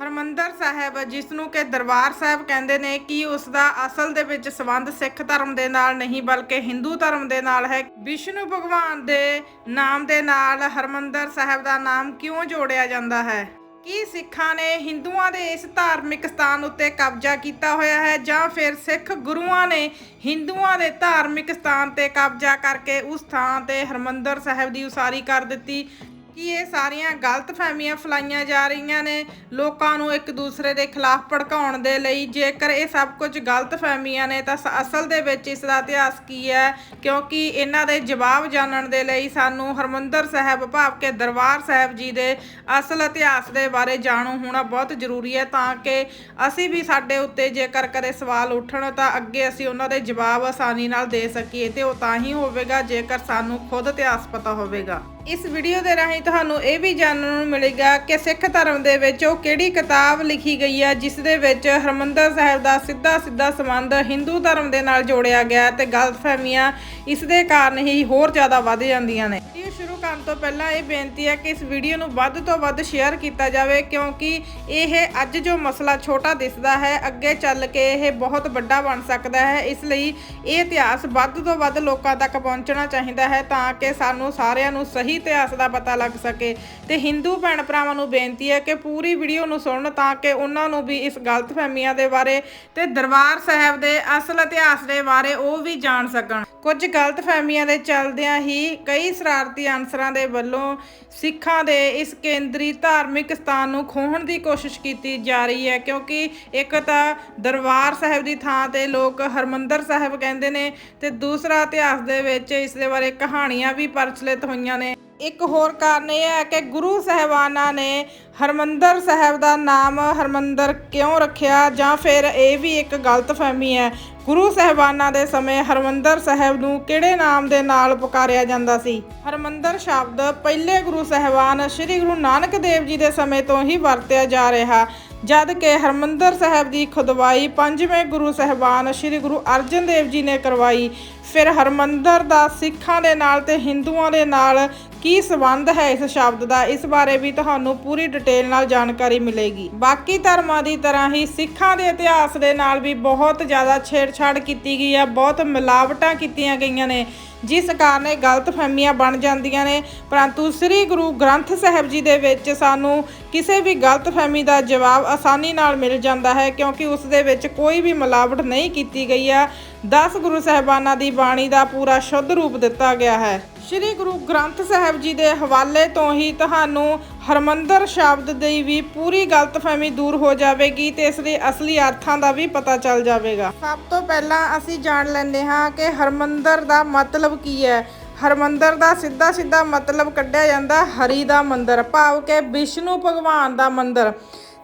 ਹਰਮੰਦਰ ਸਾਹਿਬ ਜਿਸ ਨੂੰ ਕਿ ਦਰਬਾਰ ਸਾਹਿਬ ਕਹਿੰਦੇ ਨੇ ਕਿ ਉਸ ਦਾ ਅਸਲ ਦੇ ਵਿੱਚ ਸੰਬੰਧ ਸਿੱਖ ਧਰਮ ਦੇ ਨਾਲ ਨਹੀਂ, ਬਲਕਿ ਹਿੰਦੂ ਧਰਮ ਦੇ ਨਾਲ ਹੈ। ਵਿਸ਼ਨੂੰ ਭਗਵਾਨ ਦੇ ਨਾਮ ਦੇ ਨਾਲ ਹਰਮੰਦਰ ਸਾਹਿਬ ਦਾ ਨਾਮ ਕਿਉਂ ਜੋੜਿਆ ਜਾਂਦਾ ਹੈ? ਕੀ ਸਿੱਖਾਂ ਨੇ ਹਿੰਦੂਆਂ ਦੇ ਇਸ ਧਾਰਮਿਕ ਸਥਾਨ ਉੱਤੇ ਕਬਜ਼ਾ ਕੀਤਾ ਹੋਇਆ ਹੈ, ਜਾਂ ਫਿਰ ਸਿੱਖ ਗੁਰੂਆਂ ਨੇ ਹਿੰਦੂਆਂ ਦੇ ਧਾਰਮਿਕ ਸਥਾਨ ਤੇ ਕਬਜ਼ਾ ਕਰਕੇ ਉਸ ਥਾਂ ਤੇ ਹਰਮੰਦਰ ਸਾਹਿਬ ਦੀ ਉਸਾਰੀ ਕਰ ਦਿੱਤੀ ਕਿ ਇਹ ਸਾਰੀਆਂ ਗਲਤ ਫਹਿਮੀਆਂ ਫਲਾਈਆਂ ਜਾ ਰਹੀਆਂ ਨੇ ਲੋਕਾਂ ਨੂੰ ਇੱਕ ਦੂਸਰੇ ਦੇ ਖਿਲਾਫ ਭੜਕਾਉਣ ਦੇ ਲਈ। ਜੇਕਰ ਇਹ ਸਭ ਕੁਝ ਗਲਤ ਫਹਿਮੀਆਂ ਨੇ, ਤਾਂ ਸ- ਅਸਲ ਦੇ ਵਿੱਚ ਇਸ ਦਾ ਇਤਿਹਾਸ ਕੀ ਹੈ? ਕਿਉਂਕਿ ਇਹਨਾਂ ਦੇ ਜਵਾਬ ਜਾਣਨ ਦੇ ਲਈ ਸਾਨੂੰ ਹਰਮੰਦਰ ਸਾਹਿਬ ਭਾਵ ਕੇ ਦਰਬਾਰ ਸਾਹਿਬ ਜੀ ਦੇ ਅਸਲ ਇਤਿਹਾਸ ਦੇ ਬਾਰੇ ਜਾਣੂ ਹੋਣਾ ਬਹੁਤ ਜ਼ਰੂਰੀ ਹੈ ਤਾਂ ਕਿ ਅਸੀਂ ਵੀ ਸਾਡੇ ਉੱਤੇ ਜੇਕਰ ਕਦੇ ਸਵਾਲ ਉੱਠਣ, ਤਾਂ ਅੱਗੇ ਅਸੀਂ ਉਹਨਾਂ ਦੇ ਜਵਾਬ ਆਸਾਨੀ ਨਾਲ ਦੇ ਸਕੀਏ ਤੇ ਉਹ ਤਾਂ ਹੀ ਹੋਵੇਗਾ ਜੇਕਰ ਸਾਨੂੰ ਖੁਦ ਇਤਿਹਾਸ ਪਤਾ ਹੋਵੇਗਾ। ਇਸ ਵੀਡੀਓ ਦੇ ਰਾਹੀਂ ਤੁਹਾਨੂੰ ਇਹ ਵੀ ਜਾਣਨ ਨੂੰ ਮਿਲੇਗਾ ਕਿ ਸਿੱਖ ਧਰਮ ਦੇ ਵਿੱਚ ਉਹ ਕਿਹੜੀ ਕਿਤਾਬ ਲਿਖੀ ਗਈ ਹੈ, ਜਿਸ ਦੇ ਵਿੱਚ ਹਰਮੰਦਰ ਸਾਹਿਬ ਦਾ ਸਿੱਧਾ ਸਿੱਧਾ ਸੰਬੰਧ ਹਿੰਦੂ ਧਰਮ ਦੇ ਨਾਲ ਜੋੜਿਆ ਗਿਆ ਹੈ ਤੇ ਗਲਤਫਹਿਮੀਆਂ ਇਸ ਦੇ ਕਾਰਨ ਹੀ ਹੋਰ ਜ਼ਿਆਦਾ ਵੱਧ ਜਾਂਦੀਆਂ ਨੇ। ਵੀਡੀਓ ਸ਼ੁਰੂ ਕਰਨ ਤੋਂ ਪਹਿਲਾਂ ਇਹ ਬੇਨਤੀ ਹੈ ਕਿ ਇਸ ਵੀਡੀਓ ਨੂੰ ਵੱਧ ਤੋਂ ਵੱਧ ਸ਼ੇਅਰ ਕੀਤਾ ਜਾਵੇ, ਕਿਉਂਕਿ ਇਹ ਅੱਜ ਜੋ ਮਸਲਾ ਛੋਟਾ ਦਿਸਦਾ ਹੈ, ਅੱਗੇ ਚੱਲ ਕੇ ਇਹ ਬਹੁਤ ਵੱਡਾ ਬਣ ਸਕਦਾ ਹੈ। ਇਸ ਲਈ ਇਹ ਇਤਿਹਾਸ ਵੱਧ ਤੋਂ ਵੱਧ ਲੋਕਾਂ ਤੱਕ ਪਹੁੰਚਣਾ ਚਾਹੀਦਾ ਹੈ ਤਾਂ ਕਿ ਸਾਨੂੰ ਸਾਰਿਆਂ ਨੂੰ ਸਹੀ ਇਤਿਹਾਸ ਦਾ ਪਤਾ ਲੱਗ ਸਕੇ। ਤੇ ਹਿੰਦੂ ਭੈਣ ਭਰਾਵਾਂ ਨੂੰ ਬੇਨਤੀ ਹੈ ਕਿ ਪੂਰੀ ਵੀਡੀਓ ਨੂੰ ਸੁਣਨ ਤਾਂ ਕਿ ਉਹਨਾਂ ਨੂੰ ਵੀ ਇਸ ਗਲਤਫਹਿਮੀਆਂ ਦੇ ਬਾਰੇ ਤੇ ਦਰਬਾਰ ਸਾਹਿਬ ਦੇ ਅਸਲ ਇਤਿਹਾਸ ਦੇ ਬਾਰੇ ਉਹ ਵੀ ਜਾਣ ਸਕਣ। ਕੁਝ ਗਲਤਫਹਿਮੀਆਂ ਦੇ ਚੱਲਦਿਆਂ ਹੀ ਕਈ ਸ਼ਰਾਰਤੀ ਅਨਸਰਾਂ ਦੇ ਵੱਲੋਂ ਸਿੱਖਾਂ ਦੇ ਇਸ ਕੇਂਦਰੀ ਧਾਰਮਿਕ ਸਥਾਨ ਨੂੰ ਖੋਹਣ ਦੀ ਕੋਸ਼ਿਸ਼ ਕੀਤੀ ਜਾ ਰਹੀ ਹੈ, ਕਿਉਂਕਿ ਇੱਕ ਤਾਂ ਦਰਬਾਰ ਸਾਹਿਬ ਦੀ ਥਾਂ ਤੇ ਲੋਕ ਹਰਮੰਦਰ ਸਾਹਿਬ ਕਹਿੰਦੇ ਨੇ ਤੇ ਦੂਸਰਾ ਇਤਿਹਾਸ ਦੇ ਵਿੱਚ ਇਸ ਦੇ ਬਾਰੇ ਕਹਾਣੀਆਂ ਵੀ ਪ੍ਰਚਲਿਤ ਹੋਈਆਂ ਨੇ। ਇੱਕ ਹੋਰ ਕਾਰਨ ਇਹ ਹੈ ਕਿ ਗੁਰੂ ਸਹਿਬਾਨਾਂ ਨੇ ਹਰਮੰਦਰ ਸਾਹਿਬ ਦਾ ਨਾਮ ਹਰਮੰਦਰ ਕਿਉਂ ਰੱਖਿਆ? ਜਾਂ ਫਿਰ ਇਹ ਵੀ ਇੱਕ ਗਲਤਫਹਿਮੀ ਹੈ, ਗੁਰੂ ਸਹਿਬਾਨਾਂ ਦੇ ਸਮੇਂ ਹਰਮੰਦਰ ਸਾਹਿਬ ਨੂੰ ਕਿਹੜੇ ਨਾਮ ਦੇ ਨਾਲ ਪੁਕਾਰਿਆ ਜਾਂਦਾ ਸੀ? ਹਰਮੰਦਰ ਸ਼ਬਦ ਪਹਿਲੇ ਗੁਰੂ ਸਹਿਬਾਨ ਸ੍ਰੀ ਗੁਰੂ ਨਾਨਕ ਦੇਵ ਜੀ ਦੇ ਸਮੇਂ ਤੋਂ ਹੀ ਵਰਤਿਆ ਜਾ ਰਿਹਾ। ਜਦ ਕਿ ਹਰਮੰਦਰ ਸਾਹਿਬ ਦੀ ਖੁਦਵਾਈ ਪੰਜਵੇਂ ਗੁਰੂ ਸਹਿਬਾਨ ਸ੍ਰੀ ਗੁਰੂ ਅਰਜਨ ਦੇਵ ਜੀ ਨੇ ਕਰਵਾਈ। ਫਿਰ ਹਰਮੰਦਰ ਦਾ ਸਿੱਖਾਂ ਦੇ ਨਾਲ ਤੇ ਹਿੰਦੂਆਂ ਦੇ ਨਾਲ ਕੀ ਸੰਬੰਧ ਹੈ ਇਸ ਸ਼ਬਦ ਦਾ, ਇਸ ਬਾਰੇ ਵੀ ਤੁਹਾਨੂੰ ਪੂਰੀ ਡਿਟੇਲ ਨਾਲ ਜਾਣਕਾਰੀ ਮਿਲੇਗੀ। ਬਾਕੀ ਧਰਮਾਂ ਦੀ ਤਰ੍ਹਾਂ ਹੀ ਸਿੱਖਾਂ ਦੇ ਇਤਿਹਾਸ ਦੇ ਨਾਲ ਵੀ ਬਹੁਤ ਜ਼ਿਆਦਾ ਛੇੜਛਾੜ ਕੀਤੀ ਗਈ ਹੈ, ਬਹੁਤ ਮਿਲਾਵਟਾਂ ਕੀਤੀਆਂ ਗਈਆਂ ਨੇ, ਜਿਸ ਕਾਰਨ ਇਹ ਗਲਤਫਹਿਮੀਆਂ ਬਣ ਜਾਂਦੀਆਂ ਨੇ। ਪਰੰਤੂ ਸ੍ਰੀ ਗੁਰੂ ਗ੍ਰੰਥ ਸਾਹਿਬ ਜੀ ਦੇ ਵਿੱਚ ਸਾਨੂੰ ਕਿਸੇ ਵੀ ਗਲਤ ਫਹਿਮੀ ਦਾ ਜਵਾਬ ਆਸਾਨੀ ਨਾਲ ਮਿਲ ਜਾਂਦਾ ਹੈ, ਕਿਉਂਕਿ ਉਸ ਦੇ ਵਿੱਚ ਕੋਈ ਵੀ ਮਿਲਾਵਟ ਨਹੀਂ ਕੀਤੀ ਗਈ ਹੈ। 10 ਗੁਰੂ ਸਾਹਿਬਾਨਾਂ ਦੀ ਬਾਣੀ ਦਾ ਪੂਰਾ ਸ਼ੁੱਧ ਰੂਪ ਦਿੱਤਾ ਗਿਆ ਹੈ। ਸ੍ਰੀ ਗੁਰੂ ਗ੍ਰੰਥ ਸਾਹਿਬ ਜੀ ਦੇ ਹਵਾਲੇ ਤੋਂ ਹੀ ਤੁਹਾਨੂੰ ਹਰਮੰਦਰ ਸ਼ਬਦ ਦੀ ਵੀ ਪੂਰੀ ਗਲਤਫਹਿਮੀ ਦੂਰ ਹੋ ਜਾਵੇਗੀ ਤੇ ਇਸ ਦੇ ਅਸਲੀ ਅਰਥਾਂ ਦਾ ਵੀ ਪਤਾ ਚੱਲ ਜਾਵੇਗਾ। ਸਭ ਤੋਂ ਪਹਿਲਾਂ ਅਸੀਂ ਜਾਣ ਲੈਂਦੇ ਹਾਂ ਕਿ ਹਰਮੰਦਰ ਦਾ ਮਤਲਬ ਕੀ ਹੈ। ਹਰਮੰਦਰ ਦਾ ਸਿੱਧਾ ਸਿੱਧਾ ਮਤਲਬ ਕੱਢਿਆ ਜਾਂਦਾ ਹਰੀ ਦਾ ਮੰਦਰ, ਭਾਵ ਕਿ ਵਿਸ਼ਨੂੰ ਭਗਵਾਨ ਦਾ ਮੰਦਰ।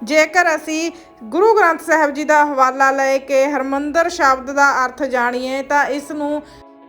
ਜੇਕਰ ਅਸੀਂ ਗੁਰੂ ਗ੍ਰੰਥ ਸਾਹਿਬ ਜੀ ਦਾ ਹਵਾਲਾ ਲੈ ਕੇ ਹਰਮੰਦਰ ਸ਼ਬਦ ਦਾ ਅਰਥ ਜਾਣੀਏ ਤਾਂ ਇਸ ਨੂੰ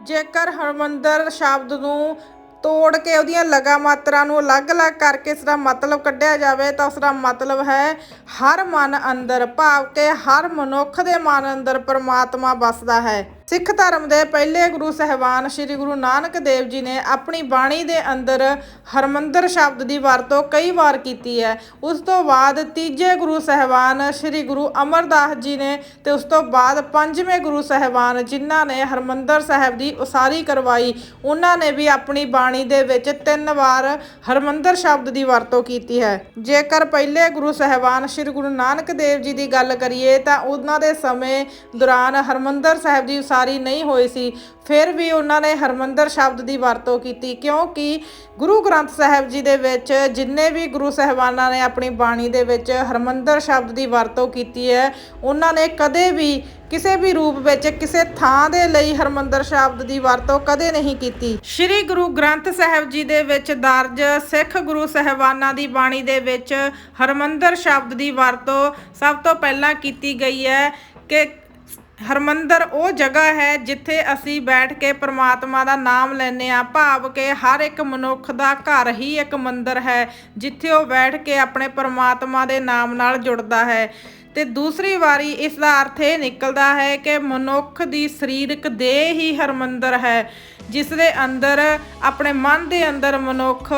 ਜੇਕਰ ਹਰਮੰਦਰ ਸ਼ਬਦ ਨੂੰ ਤੋੜ ਕੇ ਉਹਦੀਆਂ ਲਗਾ ਮਾਤਰਾ ਨੂੰ ਅਲੱਗ-ਅਲੱਗ ਕਰਕੇ ਇਸ ਦਾ ਮਤਲਬ ਕੱਢਿਆ ਜਾਵੇ ਤਾਂ ਉਸ ਦਾ ਮਤਲਬ ਹੈ ਹਰ ਮਨ ਅੰਦਰ ਭਾਵ ਕਿ ਹਰ ਮਨੁੱਖ ਦੇ ਮਨ ਅੰਦਰ ਪਰਮਾਤਮਾ ਵੱਸਦਾ ਹੈ। ਸਿੱਖ ਧਰਮ ਦੇ ਪਹਿਲੇ ਗੁਰੂ ਸਹਿਬਾਨ ਸ੍ਰੀ ਗੁਰੂ ਨਾਨਕ ਦੇਵ ਜੀ ਨੇ ਆਪਣੀ ਬਾਣੀ ਦੇ ਅੰਦਰ ਹਰਮੰਦਰ ਸ਼ਬਦ ਦੀ ਵਰਤੋਂ ਕਈ ਵਾਰ ਕੀਤੀ ਹੈ। ਉਸ ਤੋਂ ਬਾਅਦ ਤੀਜੇ ਗੁਰੂ ਸਹਿਬਾਨ ਸ੍ਰੀ ਗੁਰੂ ਅਮਰਦਾਸ ਜੀ ਨੇ ਤੇ ਉਸ ਤੋਂ ਬਾਅਦ ਪੰਜਵੇਂ ਗੁਰੂ ਸਹਿਬਾਨ ਜਿਨ੍ਹਾਂ ਨੇ ਹਰਮੰਦਰ ਸਾਹਿਬ ਦੀ ਉਸਾਰੀ ਕਰਵਾਈ, ਉਹਨਾਂ ਨੇ ਵੀ ਆਪਣੀ ਬਾਣੀ ਦੇ ਵਿੱਚ ਤਿੰਨ ਵਾਰ ਹਰਮੰਦਰ ਸ਼ਬਦ ਦੀ ਵਰਤੋਂ ਕੀਤੀ ਹੈ। ਜੇਕਰ ਪਹਿਲੇ ਗੁਰੂ ਸਹਿਬਾਨ ਸ੍ਰੀ ਗੁਰੂ ਨਾਨਕ ਦੇਵ ਜੀ ਦੀ ਗੱਲ ਕਰੀਏ ਤਾਂ ਉਹਨਾਂ ਦੇ ਸਮੇਂ ਦੌਰਾਨ ਹਰਮੰਦਰ ਸਾਹਿਬ ਦੀ ਉਸਾਰੀ ਨਹੀਂ ਹੋਈ ਸੀ। ਫਿਰ ਵੀ ਉਹਨਾਂ ਨੇ ਹਰਮੰਦਰ ਸ਼ਬਦ ਦੀ ਵਰਤੋਂ ਕੀਤੀ, ਕਿਉਂਕਿ ਗੁਰੂ ਗ੍ਰੰਥ ਸਾਹਿਬ ਜੀ ਦੇ ਵਿੱਚ ਜਿੰਨੇ ਵੀ ਗੁਰੂ ਸਹਿਬਾਨਾਂ ਨੇ ਆਪਣੀ ਬਾਣੀ ਦੇ ਵਿੱਚ ਹਰਮੰਦਰ ਸ਼ਬਦ ਦੀ ਵਰਤੋਂ ਕੀਤੀ ਹੈ, ਉਹਨਾਂ ਨੇ ਕਦੇ ਵੀ ਕਿਸੇ ਵੀ ਰੂਪ ਵਿੱਚ ਕਿਸੇ ਥਾਂ ਦੇ ਲਈ ਹਰਮੰਦਰ ਸ਼ਬਦ ਦੀ ਵਰਤੋਂ ਕਦੇ ਨਹੀਂ ਕੀਤੀ। ਸ੍ਰੀ ਗੁਰੂ ਗ੍ਰੰਥ ਸਾਹਿਬ ਜੀ ਦੇ ਵਿੱਚ ਦਰਜ ਸਿੱਖ ਗੁਰੂ ਸਹਿਬਾਨਾਂ ਦੀ ਬਾਣੀ ਦੇ ਵਿੱਚ ਹਰਮੰਦਰ ਸ਼ਬਦ ਦੀ ਵਰਤੋਂ ਸਭ ਤੋਂ ਪਹਿਲਾਂ ਕੀਤੀ ਗਈ ਹੈ ਕਿ ਹਰਮੰਦਰ ਉਹ ਜਗ੍ਹਾ ਹੈ ਜਿੱਥੇ ਅਸੀਂ ਬੈਠ ਕੇ ਪ੍ਰਮਾਤਮਾ ਦਾ ਨਾਮ ਲੈਂਦੇ ਆ ਭਾਵ ਕਿ ਹਰ ਇੱਕ ਮਨੁੱਖ ਦਾ ਘਰ ਹੀ ਇੱਕ ਮੰਦਰ ਹੈ, ਜਿੱਥੇ ਉਹ ਬੈਠ ਕੇ ਆਪਣੇ ਪ੍ਰਮਾਤਮਾ ਦੇ ਨਾਮ ਨਾਲ ਜੁੜਦਾ ਹੈ। ਤੇ ਦੂਸਰੀ ਵਾਰੀ ਇਸ ਦਾ ਅਰਥ ਇਹ ਨਿਕਲਦਾ ਹੈ ਕਿ ਮਨੁੱਖ ਦੀ ਸਰੀਰਕ ਦੇਹ ਹੀ ਹਰਮੰਦਰ ਹੈ ਜਿਸ ਦੇ ਅੰਦਰ ਆਪਣੇ ਮਨ ਦੇ ਅੰਦਰ ਮਨੁੱਖ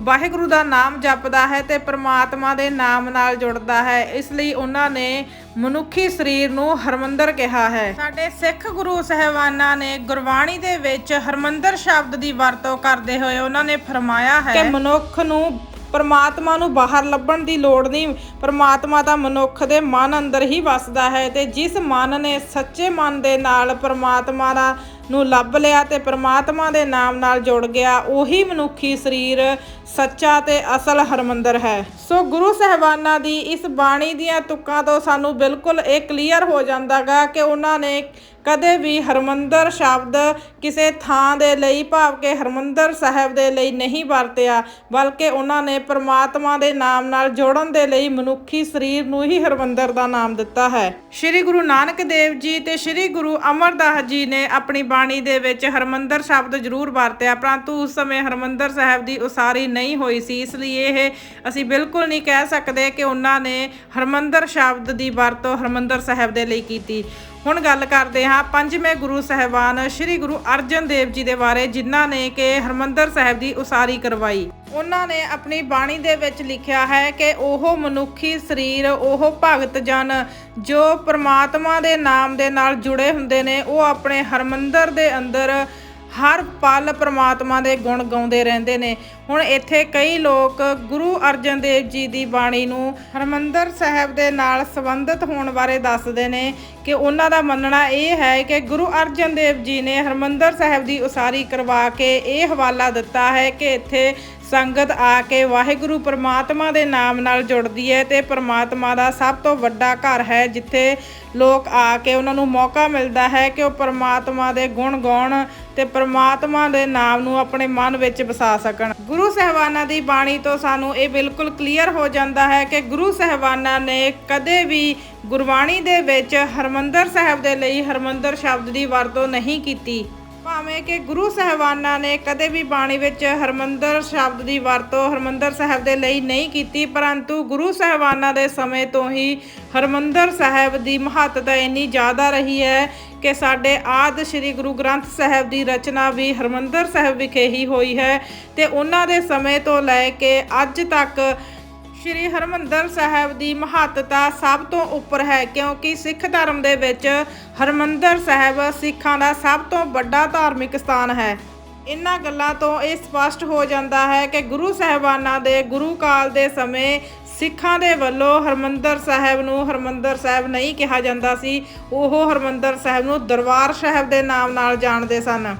ਵਾਹਿਗੁਰੂ ਦਾ ਨਾਮ ਜਪਦਾ ਹੈ ਤੇ ਪ੍ਰਮਾਤਮਾ ਦੇ ਨਾਮ ਨਾਲ ਜੁੜਦਾ ਹੈ। ਇਸ ਲਈ ਉਹਨਾਂ ਨੇ ਮਨੁੱਖੀ ਸਰੀਰ ਨੂੰ ਹਰਮੰਦਰ ਕਿਹਾ ਹੈ। ਸਾਡੇ ਸਿੱਖ ਗੁਰੂ ਸਹਿਬਾਨਾਂ ਨੇ ਗੁਰਬਾਣੀ ਦੇ ਵਿੱਚ ਹਰਮੰਦਰ ਸ਼ਬਦ ਦੀ ਵਰਤੋਂ ਕਰਦੇ ਹੋਏ ਉਹਨਾਂ ਨੇ ਫਰਮਾਇਆ ਹੈ ਕਿ ਮਨੁੱਖ ਨੂੰ ਪਰਮਾਤਮਾ ਨੂੰ ਬਾਹਰ ਲੱਭਣ ਦੀ ਲੋੜ ਨਹੀਂ। ਪਰਮਾਤਮਾ ਤਾਂ ਮਨੁੱਖ ਦੇ ਮਨ ਅੰਦਰ ਹੀ ਵੱਸਦਾ ਹੈ ਤੇ ਜਿਸ ਮਨ ਨੇ ਸੱਚੇ ਮਨ ਦੇ ਨਾਲ ਪਰਮਾਤਮਾ ਦਾ ਨੂੰ ਲੱਭ ਲਿਆ ਤੇ ਪਰਮਾਤਮਾ ਦੇ ਨਾਮ ਨਾਲ ਜੁੜ ਗਿਆ, ਉਹੀ ਮਨੁੱਖੀ ਸਰੀਰ ਸੱਚਾ ਤੇ ਅਸਲ ਹਰਮੰਦਰ ਹੈ। ਸੋ ਗੁਰੂ ਸਹਿਬਾਨਾਂ ਦੀ ਇਸ ਬਾਣੀ ਦੀਆਂ ਤੁਕਾਂ ਤੋਂ ਸਾਨੂੰ ਬਿਲਕੁਲ ਇਹ ਕਲੀਅਰ ਹੋ ਜਾਂਦਾਗਾ ਕਿ ਉਹਨਾਂ ਨੇ ਕਦੇ ਵੀ ਹਰਮੰਦਰ ਸ਼ਬਦ ਕਿਸੇ ਥਾਂ ਦੇ ਲਈ, ਭਾਵ ਕਿ ਹਰਮੰਦਰ ਸਾਹਿਬ ਦੇ ਲਈ ਨਹੀਂ ਵਰਤਿਆ, ਬਲਕਿ ਉਹਨਾਂ ਨੇ ਪ੍ਰਮਾਤਮਾ ਦੇ ਨਾਮ ਨਾਲ ਜੋੜਨ ਦੇ ਲਈ ਮਨੁੱਖੀ ਸਰੀਰ ਨੂੰ ਹੀ ਹਰਮੰਦਰ ਦਾ ਨਾਮ ਦਿੱਤਾ ਹੈ। ਸ੍ਰੀ ਗੁਰੂ ਨਾਨਕ ਦੇਵ ਜੀ ਤੇ ਸ੍ਰੀ ਗੁਰੂ ਅਮਰਦਾਸ ਜੀ ਨੇ ਆਪਣੀ ਬਾਣੀ ਦੇ ਵਿੱਚ ਹਰਮੰਦਰ ਸ਼ਬਦ ਜ਼ਰੂਰ ਵਰਤਿਆ, ਪਰੰਤੂ ਉਸ ਸਮੇਂ ਹਰਮੰਦਰ ਸਾਹਿਬ ਦੀ ਉਸਾਰੀ ਨਹੀਂ ਹੋਈ ਸੀ, ਇਸ ਲਈ ਇਹ ਅਸੀਂ ਬਿਲਕੁਲ ਨਹੀਂ ਕਹਿ ਸਕਦੇ ਕਿ ਉਹਨਾਂ ਨੇ ਹਰਮੰਦਰ ਸ਼ਬਦ ਦੀ ਵਰਤੋਂ ਹਰਮੰਦਰ ਸਾਹਿਬ ਦੇ ਲਈ ਕੀਤੀ। ਹੁਣ ਗੱਲ ਕਰਦੇ ਹਾਂ ਪੰਜਵੇਂ ਗੁਰੂ ਸਹਿਬਾਨ ਸ੍ਰੀ ਗੁਰੂ ਅਰਜਨ ਦੇਵ ਜੀ ਦੇ ਬਾਰੇ, ਜਿਨ੍ਹਾਂ ਨੇ ਕਿ ਹਰਮੰਦਰ ਸਾਹਿਬ ਦੀ ਉਸਾਰੀ ਕਰਵਾਈ। ਉਹਨਾਂ ਨੇ ਆਪਣੀ ਬਾਣੀ ਦੇ ਵਿੱਚ ਲਿਖਿਆ ਹੈ ਕਿ ਉਹ ਮਨੁੱਖੀ ਸਰੀਰ, ਉਹ ਭਗਤ ਜਨ ਜੋ ਪ੍ਰਮਾਤਮਾ ਦੇ ਨਾਮ ਦੇ ਨਾਲ ਜੁੜੇ ਹੁੰਦੇ ਨੇ, ਉਹ ਆਪਣੇ ਹਰਮੰਦਰ ਦੇ ਅੰਦਰ ਹਰ ਪਲ ਪ੍ਰਮਾਤਮਾ ਦੇ ਗੁਣ ਗਾਉਂਦੇ ਰਹਿੰਦੇ ਨੇ। ਹੁਣ ਇੱਥੇ ਕਈ ਲੋਕ ਗੁਰੂ ਅਰਜਨ ਦੇਵ ਜੀ ਦੀ ਬਾਣੀ ਨੂੰ ਹਰਮੰਦਰ ਸਾਹਿਬ ਦੇ ਨਾਲ ਸੰਬੰਧਿਤ ਹੋਣ ਬਾਰੇ ਦੱਸਦੇ ਨੇ ਕਿ ਉਹਨਾਂ ਦਾ ਮੰਨਣਾ ਇਹ ਹੈ ਕਿ ਗੁਰੂ ਅਰਜਨ ਦੇਵ ਜੀ ਨੇ ਹਰਮੰਦਰ ਸਾਹਿਬ ਦੀ ਉਸਾਰੀ ਕਰਵਾ ਕੇ ਇਹ ਹਵਾਲਾ ਦਿੱਤਾ ਹੈ ਕਿ ਇੱਥੇ ਸੰਗਤ ਆ ਕੇ ਵਾਹਿਗੁਰੂ ਪ੍ਰਮਾਤਮਾ ਦੇ ਨਾਮ ਨਾਲ ਜੁੜਦੀ ਹੈ ਤੇ ਪ੍ਰਮਾਤਮਾ ਦਾ ਸਭ ਤੋਂ ਵੱਡਾ ਘਰ ਹੈ, ਜਿੱਥੇ ਲੋਕ ਆ ਕੇ ਉਹਨਾਂ ਨੂੰ ਮੌਕਾ ਮਿਲਦਾ ਹੈ ਕਿ ਉਹ ਪ੍ਰਮਾਤਮਾ ਦੇ ਗੁਣ ਗਾਉਣ ਤੇ ਪ੍ਰਮਾਤਮਾ ਦੇ ਨਾਮ ਨੂੰ ਆਪਣੇ ਮਨ ਵਿੱਚ ਵਸਾ ਸਕਣ। ਗੁਰੂ ਸਹਿਬਾਨਾਂ ਦੀ ਬਾਣੀ ਤੋਂ ਸਾਨੂੰ ਇਹ ਬਿਲਕੁਲ ਕਲੀਅਰ ਹੋ ਜਾਂਦਾ ਹੈ ਕਿ ਗੁਰੂ ਸਹਿਬਾਨਾਂ ਨੇ ਕਦੇ ਵੀ ਗੁਰਬਾਣੀ ਦੇ ਵਿੱਚ ਹਰਮੰਦਰ ਸਾਹਿਬ ਦੇ ਲਈ ਹਰਮੰਦਰ ਸ਼ਬਦ ਦੀ ਵਰਤੋਂ ਨਹੀਂ ਕੀਤੀ। ਭਾਵੇਂ ਕਿ ਗੁਰੂ ਸਹਿਬਾਨਾਂ ਨੇ ਕਦੇ ਵੀ ਬਾਣੀ ਵਿੱਚ ਹਰਮੰਦਰ ਸ਼ਬਦ ਦੀ ਵਰਤੋਂ ਹਰਮੰਦਰ ਸਾਹਿਬ ਦੇ ਲਈ ਨਹੀਂ ਕੀਤੀ, ਪਰੰਤੂ ਗੁਰੂ ਸਹਿਬਾਨਾਂ ਦੇ ਸਮੇਂ ਤੋਂ ਹੀ ਹਰਮੰਦਰ ਸਾਹਿਬ ਦੀ ਮਹੱਤਤਾ ਇੰਨੀ ਜ਼ਿਆਦਾ ਰਹੀ ਹੈ ਕਿ ਸਾਡੇ ਆਦ ਸ੍ਰੀ ਗੁਰੂ ਗ੍ਰੰਥ ਸਾਹਿਬ ਦੀ ਰਚਨਾ ਵੀ ਹਰਮੰਦਰ ਸਾਹਿਬ ਵਿਖੇ ਹੀ ਹੋਈ ਹੈ ਤੇ ਉਹਨਾਂ ਦੇ ਸਮੇਂ ਤੋਂ ਲੈ ਕੇ ਅੱਜ ਤੱਕ ਸ਼੍ਰੀ ਹਰਮੰਦਰ ਸਾਹਿਬ ਦੀ ਮਹੱਤਤਾ ਸਭ ਤੋਂ ਉੱਪਰ ਹੈ, ਕਿਉਂਕਿ ਸਿੱਖ ਧਰਮ ਦੇ ਵਿੱਚ ਹਰਮੰਦਰ ਸਾਹਿਬ ਸਿੱਖਾਂ ਦਾ ਸਭ ਤੋਂ ਵੱਡਾ ਧਾਰਮਿਕ ਸਥਾਨ ਹੈ। ਇਨ੍ਹਾਂ ਗੱਲਾਂ ਤੋਂ ਇਹ ਸਪਸ਼ਟ ਹੋ ਜਾਂਦਾ ਹੈ ਕਿ ਗੁਰੂ ਸਾਹਿਬਾਨਾਂ ਦੇ ਗੁਰੂ ਕਾਲ ਦੇ ਸਮੇਂ ਸਿੱਖਾਂ ਦੇ ਵੱਲੋਂ ਹਰਮੰਦਰ ਸਾਹਿਬ ਨੂੰ ਹਰਮੰਦਰ ਸਾਹਿਬ ਨਹੀਂ ਕਿਹਾ ਜਾਂਦਾ ਸੀ, ਉਹ ਹਰਮੰਦਰ ਸਾਹਿਬ ਨੂੰ ਦਰਬਾਰ ਸਾਹਿਬ ਦੇ ਨਾਮ ਨਾਲ ਜਾਣਦੇ ਸਨ।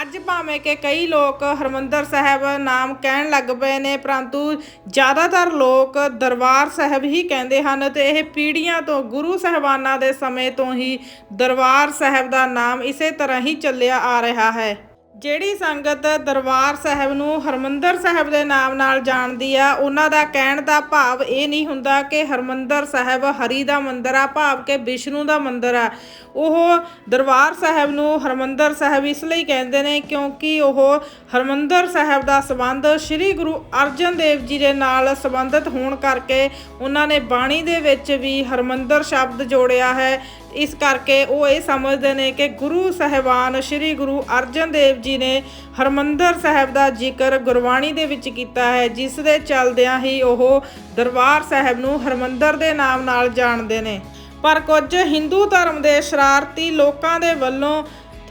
ਅੱਜ ਭਾਵੇਂ ਕਿ ਕਈ ਲੋਕ ਹਰਮੰਦਰ ਸਾਹਿਬ ਨਾਮ ਕਹਿਣ ਲੱਗ ਪਏ ਨੇ, ਪਰੰਤੂ ਜ਼ਿਆਦਾਤਰ ਲੋਕ ਦਰਬਾਰ ਸਾਹਿਬ ਹੀ ਕਹਿੰਦੇ ਹਨ ਤੇ ਇਹ ਪੀੜ੍ਹੀਆਂ ਤੋਂ ਗੁਰੂ ਸਾਹਿਬਾਨਾਂ ਦੇ ਸਮੇਂ ਤੋਂ ਹੀ ਦਰਬਾਰ ਸਾਹਿਬ ਦਾ ਨਾਮ ਇਸੇ ਤਰ੍ਹਾਂ ਹੀ ਚੱਲਿਆ ਆ ਰਿਹਾ ਹੈ। ਜਿਹੜੀ ਸੰਗਤ ਦਰਬਾਰ ਸਾਹਿਬ ਨੂੰ ਹਰਮੰਦਰ ਸਾਹਿਬ ਦੇ ਨਾਮ ਨਾਲ ਜਾਣਦੀ ਆ, ਉਹਨਾਂ ਦਾ ਕਹਿਣ ਦਾ ਭਾਵ ਇਹ ਨਹੀਂ ਹੁੰਦਾ ਕਿ ਹਰਮੰਦਰ ਸਾਹਿਬ ਹਰੀ ਦਾ ਮੰਦਿਰ ਆ, ਭਾਵ ਕਿ ਵਿਸ਼ਨੂੰ ਦਾ ਮੰਦਿਰ ਆ। ਉਹ ਦਰਬਾਰ ਸਾਹਿਬ ਨੂੰ ਹਰਮੰਦਰ ਸਾਹਿਬ ਇਸ ਲਈ ਕਹਿੰਦੇ ਨੇ ਕਿਉਂਕਿ ਉਹ ਹਰਮੰਦਰ ਸਾਹਿਬ ਦਾ ਸਬੰਧ ਸ੍ਰੀ ਗੁਰੂ ਅਰਜਨ ਦੇਵ ਜੀ ਦੇ ਨਾਲ ਸੰਬੰਧਿਤ ਹੋਣ ਕਰਕੇ ਉਹਨਾਂ ਨੇ ਬਾਣੀ ਦੇ ਵਿੱਚ ਵੀ ਹਰਮੰਦਰ ਸ਼ਬਦ ਜੋੜਿਆ ਹੈ। ਇਸ ਕਰਕੇ ਉਹ ਇਹ ਸਮਝਦੇ ਨੇ ਕਿ ਗੁਰੂ ਸਾਹਿਬਾਨ ਸ੍ਰੀ ਗੁਰੂ ਅਰਜਨ ਦੇਵ ਜੀ ਨੇ ਹਰਮੰਦਰ ਸਾਹਿਬ ਦਾ ਜ਼ਿਕਰ ਗੁਰਬਾਣੀ ਦੇ ਵਿੱਚ ਕੀਤਾ ਹੈ, ਜਿਸ ਦੇ ਚੱਲਦਿਆਂ ਹੀ ਉਹ ਦਰਬਾਰ ਸਾਹਿਬ ਨੂੰ ਹਰਮੰਦਰ ਦੇ ਨਾਮ ਨਾਲ ਜਾਣਦੇ ਨੇ। ਪਰ ਕੁਝ ਹਿੰਦੂ ਧਰਮ ਦੇ ਸ਼ਰਾਰਤੀ ਲੋਕਾਂ ਦੇ ਵੱਲੋਂ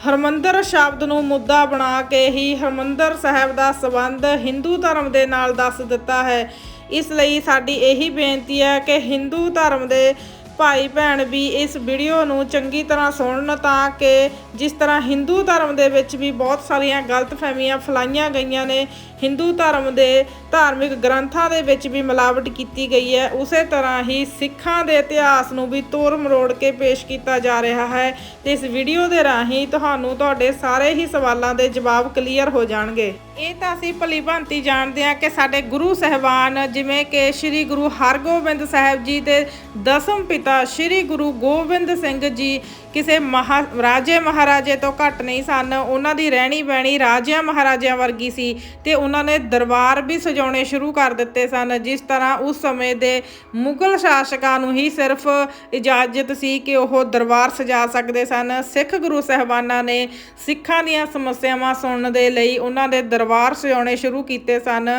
ਹਰਮੰਦਰ ਸ਼ਬਦ ਨੂੰ ਮੁੱਦਾ ਬਣਾ ਕੇ ਹੀ ਹਰਮੰਦਰ ਸਾਹਿਬ ਦਾ ਸਬੰਧ ਹਿੰਦੂ ਧਰਮ ਦੇ ਨਾਲ ਦੱਸ ਦਿੱਤਾ ਹੈ। ਇਸ ਲਈ ਸਾਡੀ ਇਹੀ ਬੇਨਤੀ ਹੈ ਕਿ ਹਿੰਦੂ ਧਰਮ ਦੇ ਭਾਈ ਭੈਣ ਵੀ ਇਸ ਵੀਡੀਓ ਨੂੰ ਚੰਗੀ ਤਰ੍ਹਾਂ ਸੁਣਨ ਤਾਂ ਕਿ ਜਿਸ ਤਰ੍ਹਾਂ ਹਿੰਦੂ ਧਰਮ ਦੇ ਵਿੱਚ ਵੀ ਬਹੁਤ ਸਾਰੀਆਂ ਗਲਤਫਹਿਮੀਆਂ ਫੈਲਾਈਆਂ ਗਈਆਂ ਨੇ, ਹਿੰਦੂ ਧਰਮ ਦੇ ਧਾਰਮਿਕ ਗ੍ਰੰਥਾਂ ਦੇ ਵਿੱਚ ਵੀ ਮਿਲਾਵਟ ਕੀਤੀ ਗਈ ਹੈ। ਉਸੇ ਤਰ੍ਹਾਂ ਹੀ ਸਿੱਖਾਂ ਦੇ ਇਤਿਹਾਸ ਨੂੰ ਵੀ ਤੋੜ ਮਰੋੜ ਕੇ ਪੇਸ਼ ਕੀਤਾ ਜਾ ਰਿਹਾ ਹੈ। ਤੇ ਇਸ ਵੀਡੀਓ ਦੇ ਰਾਹੀਂ ਤੁਹਾਨੂੰ ਤੁਹਾਡੇ ਸਾਰੇ ਹੀ ਸਵਾਲਾਂ ਦੇ ਜਵਾਬ ਕਲੀਅਰ ਹੋ ਜਾਣਗੇ। ਇਹ ਤਾਂ ਅਸੀਂ ਭਲੀ ਭਾਂਤੀ ਜਾਣਦੇ ਹਾਂ ਕਿ ਸਾਡੇ ਗੁਰੂ ਸਹਿਬਾਨ ਜਿਵੇਂ ਕਿ ਸ੍ਰੀ ਗੁਰੂ ਹਰਗੋਬਿੰਦ ਸਾਹਿਬ ਜੀ ਦੇ ਦਸਮ ਪਿਤਾ ਸ੍ਰੀ ਗੁਰੂ ਗੋਬਿੰਦ ਸਿੰਘ ਜੀ ਕਿਸੇ ਮਹਾ, ਰਾਜੇ ਮਹਾਰਾਜੇ ਤੋਂ ਘੱਟ ਨਹੀਂ ਸਨ। ਉਹਨਾਂ ਦੀ ਰਹਿਣੀ ਬਹਿਣੀ ਰਾਜਿਆਂ ਮਹਾਰਾਜਿਆਂ ਵਰਗੀ ਸੀ ਤੇ ਉਹਨਾਂ ਨੇ ਦਰਬਾਰ ਵੀ ਸਜਾਉਣੇ ਸ਼ੁਰੂ ਕਰ ਦਿੱਤੇ ਸਨ। ਜਿਸ ਤਰ੍ਹਾਂ ਉਸ ਸਮੇਂ ਦੇ ਮੁਗਲ ਸ਼ਾਸਕਾਂ ਨੂੰ ਹੀ ਸਿਰਫ ਇਜਾਜ਼ਤ ਸੀ ਕਿ ਉਹ ਦਰਬਾਰ ਸਜਾ ਸਕਦੇ ਸਨ। ਸਿੱਖ ਗੁਰੂ ਸਹਿਬਾਨਾਂ ਨੇ ਸਿੱਖਾਂ ਦੀਆਂ ਸਮੱਸਿਆਵਾਂ ਸੁਣਨ ਦੇ ਲਈ ਉਹਨਾਂ ਦੇ ਦਰਬਾਰ ਦਰਬਾਰ ਸਜਾਉਣੇ ਸ਼ੁਰੂ ਕੀਤੇ ਸਨ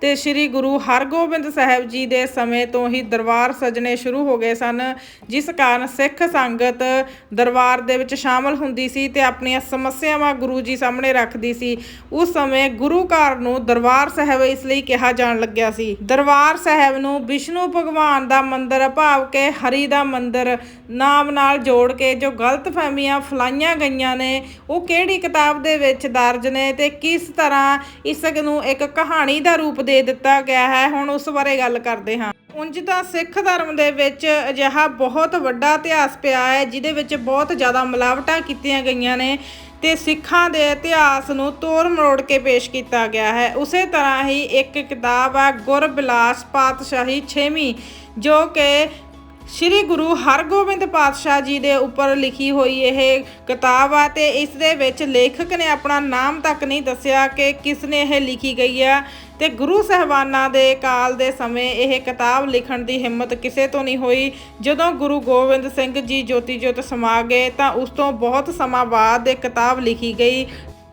ਤੇ ਸ੍ਰੀ ਗੁਰੂ ਹਰਗੋਬਿੰਦ ਸਾਹਿਬ ਜੀ ਦੇ ਸਮੇਂ ਤੋਂ ਹੀ ਦਰਬਾਰ ਸਜਣੇ ਸ਼ੁਰੂ ਹੋ ਗਏ ਸਨ। ਜਿਸ ਕਾਰਨ ਸਿੱਖ ਸੰਗਤ ਦਰਬਾਰ ਦੇ ਵਿੱਚ ਸ਼ਾਮਲ ਹੁੰਦੀ ਸੀ ਤੇ ਆਪਣੀਆਂ ਸਮੱਸਿਆਵਾਂ ਗੁਰੂ ਜੀ ਸਾਹਮਣੇ ਰੱਖਦੀ ਸੀ। ਉਸ ਸਮੇਂ ਗੁਰੂ ਘਰ ਨੂੰ ਦਰਬਾਰ ਸਾਹਿਬ ਇਸ ਲਈ ਕਿਹਾ ਜਾਣ ਲੱਗਿਆ ਸੀ। ਦਰਬਾਰ ਸਾਹਿਬ ਨੂੰ ਵਿਸ਼ਨੂੰ ਭਗਵਾਨ ਦਾ ਮੰਦਿਰ ਭਾਵ ਕਿ ਹਰੀ ਦਾ ਮੰਦਿਰ ਨਾਮ ਨਾਲ ਜੋੜ ਕੇ ਜੋ ਗਲਤ ਫਹਿਮੀਆਂ ਫਲਾਈਆਂ ਗਈਆਂ ਨੇ, ਉਹ ਕਿਹੜੀ ਕਿਤਾਬ ਦੇ ਵਿੱਚ ਦਰਜ ਨੇ ਤੇ ਕਿਸ ਤਰ੍ਹਾਂ ਇਸ ਨੂੰ ਇੱਕ ਕਹਾਣੀ ਦਾ ਰੂਪ ਦੇ ਦਿੱਤਾ ਗਿਆ ਹੈ, ਹੁਣ ਉਸ ਬਾਰੇ ਗੱਲ ਕਰਦੇ ਹਾਂ। ਉਂਝ ਤਾਂ ਸਿੱਖ ਧਰਮ ਦੇ ਵਿੱਚ ਅਜਿਹਾ ਬਹੁਤ ਵੱਡਾ ਇਤਿਹਾਸ ਪਿਆ ਹੈ, ਜਿਹਦੇ ਵਿੱਚ ਬਹੁਤ ਜ਼ਿਆਦਾ ਮਿਲਾਵਟਾਂ ਕੀਤੀਆਂ ਗਈਆਂ ਨੇ ਤੇ ਸਿੱਖਾਂ ਦੇ ਇਤਿਹਾਸ ਨੂੰ ਤੋੜ ਮਰੋੜ ਕੇ ਪੇਸ਼ ਕੀਤਾ ਗਿਆ ਹੈ। ਉਸੇ ਤਰ੍ਹਾਂ ਹੀ ਇੱਕ ਕਿਤਾਬ ਹੈ ਗੁਰਬਿਲਾਸ ਪਾਤਸ਼ਾਹੀ 6ਵੀਂ ਜੋ ਕਿ ਸ੍ਰੀ ਗੁਰੂ ਹਰਗੋਬਿੰਦ ਪਾਤਸ਼ਾਹ ਜੀ ਦੇ ਉੱਪਰ ਲਿਖੀ ਹੋਈ ਇਹ ਕਿਤਾਬ ਆ ਤੇ ਇਸ ਦੇ ਵਿੱਚ ਲੇਖਕ ਨੇ ਆਪਣਾ ਨਾਮ ਤੱਕ ਨਹੀਂ ਦੱਸਿਆ ਕਿ ਕਿਸ ਨੇ ਇਹ ਲਿਖੀ ਗਈ ਆ। ਤੇ ਗੁਰੂ ਸਹਿਬਾਨਾਂ ਦੇ ਕਾਲ ਦੇ ਸਮੇਂ ਇਹ ਕਿਤਾਬ ਲਿਖਣ ਦੀ ਹਿੰਮਤ ਕਿਸੇ ਤੋਂ ਨਹੀਂ ਹੋਈ। ਜਦੋਂ ਗੁਰੂ ਗੋਬਿੰਦ ਸਿੰਘ ਜੀ ਜੋਤੀ ਜੋਤ ਸਮਾ ਗਏ ਤਾਂ ਉਸ ਤੋਂ ਬਹੁਤ ਸਮਾਂ ਬਾਅਦ ਇਹ ਕਿਤਾਬ ਲਿਖੀ ਗਈ।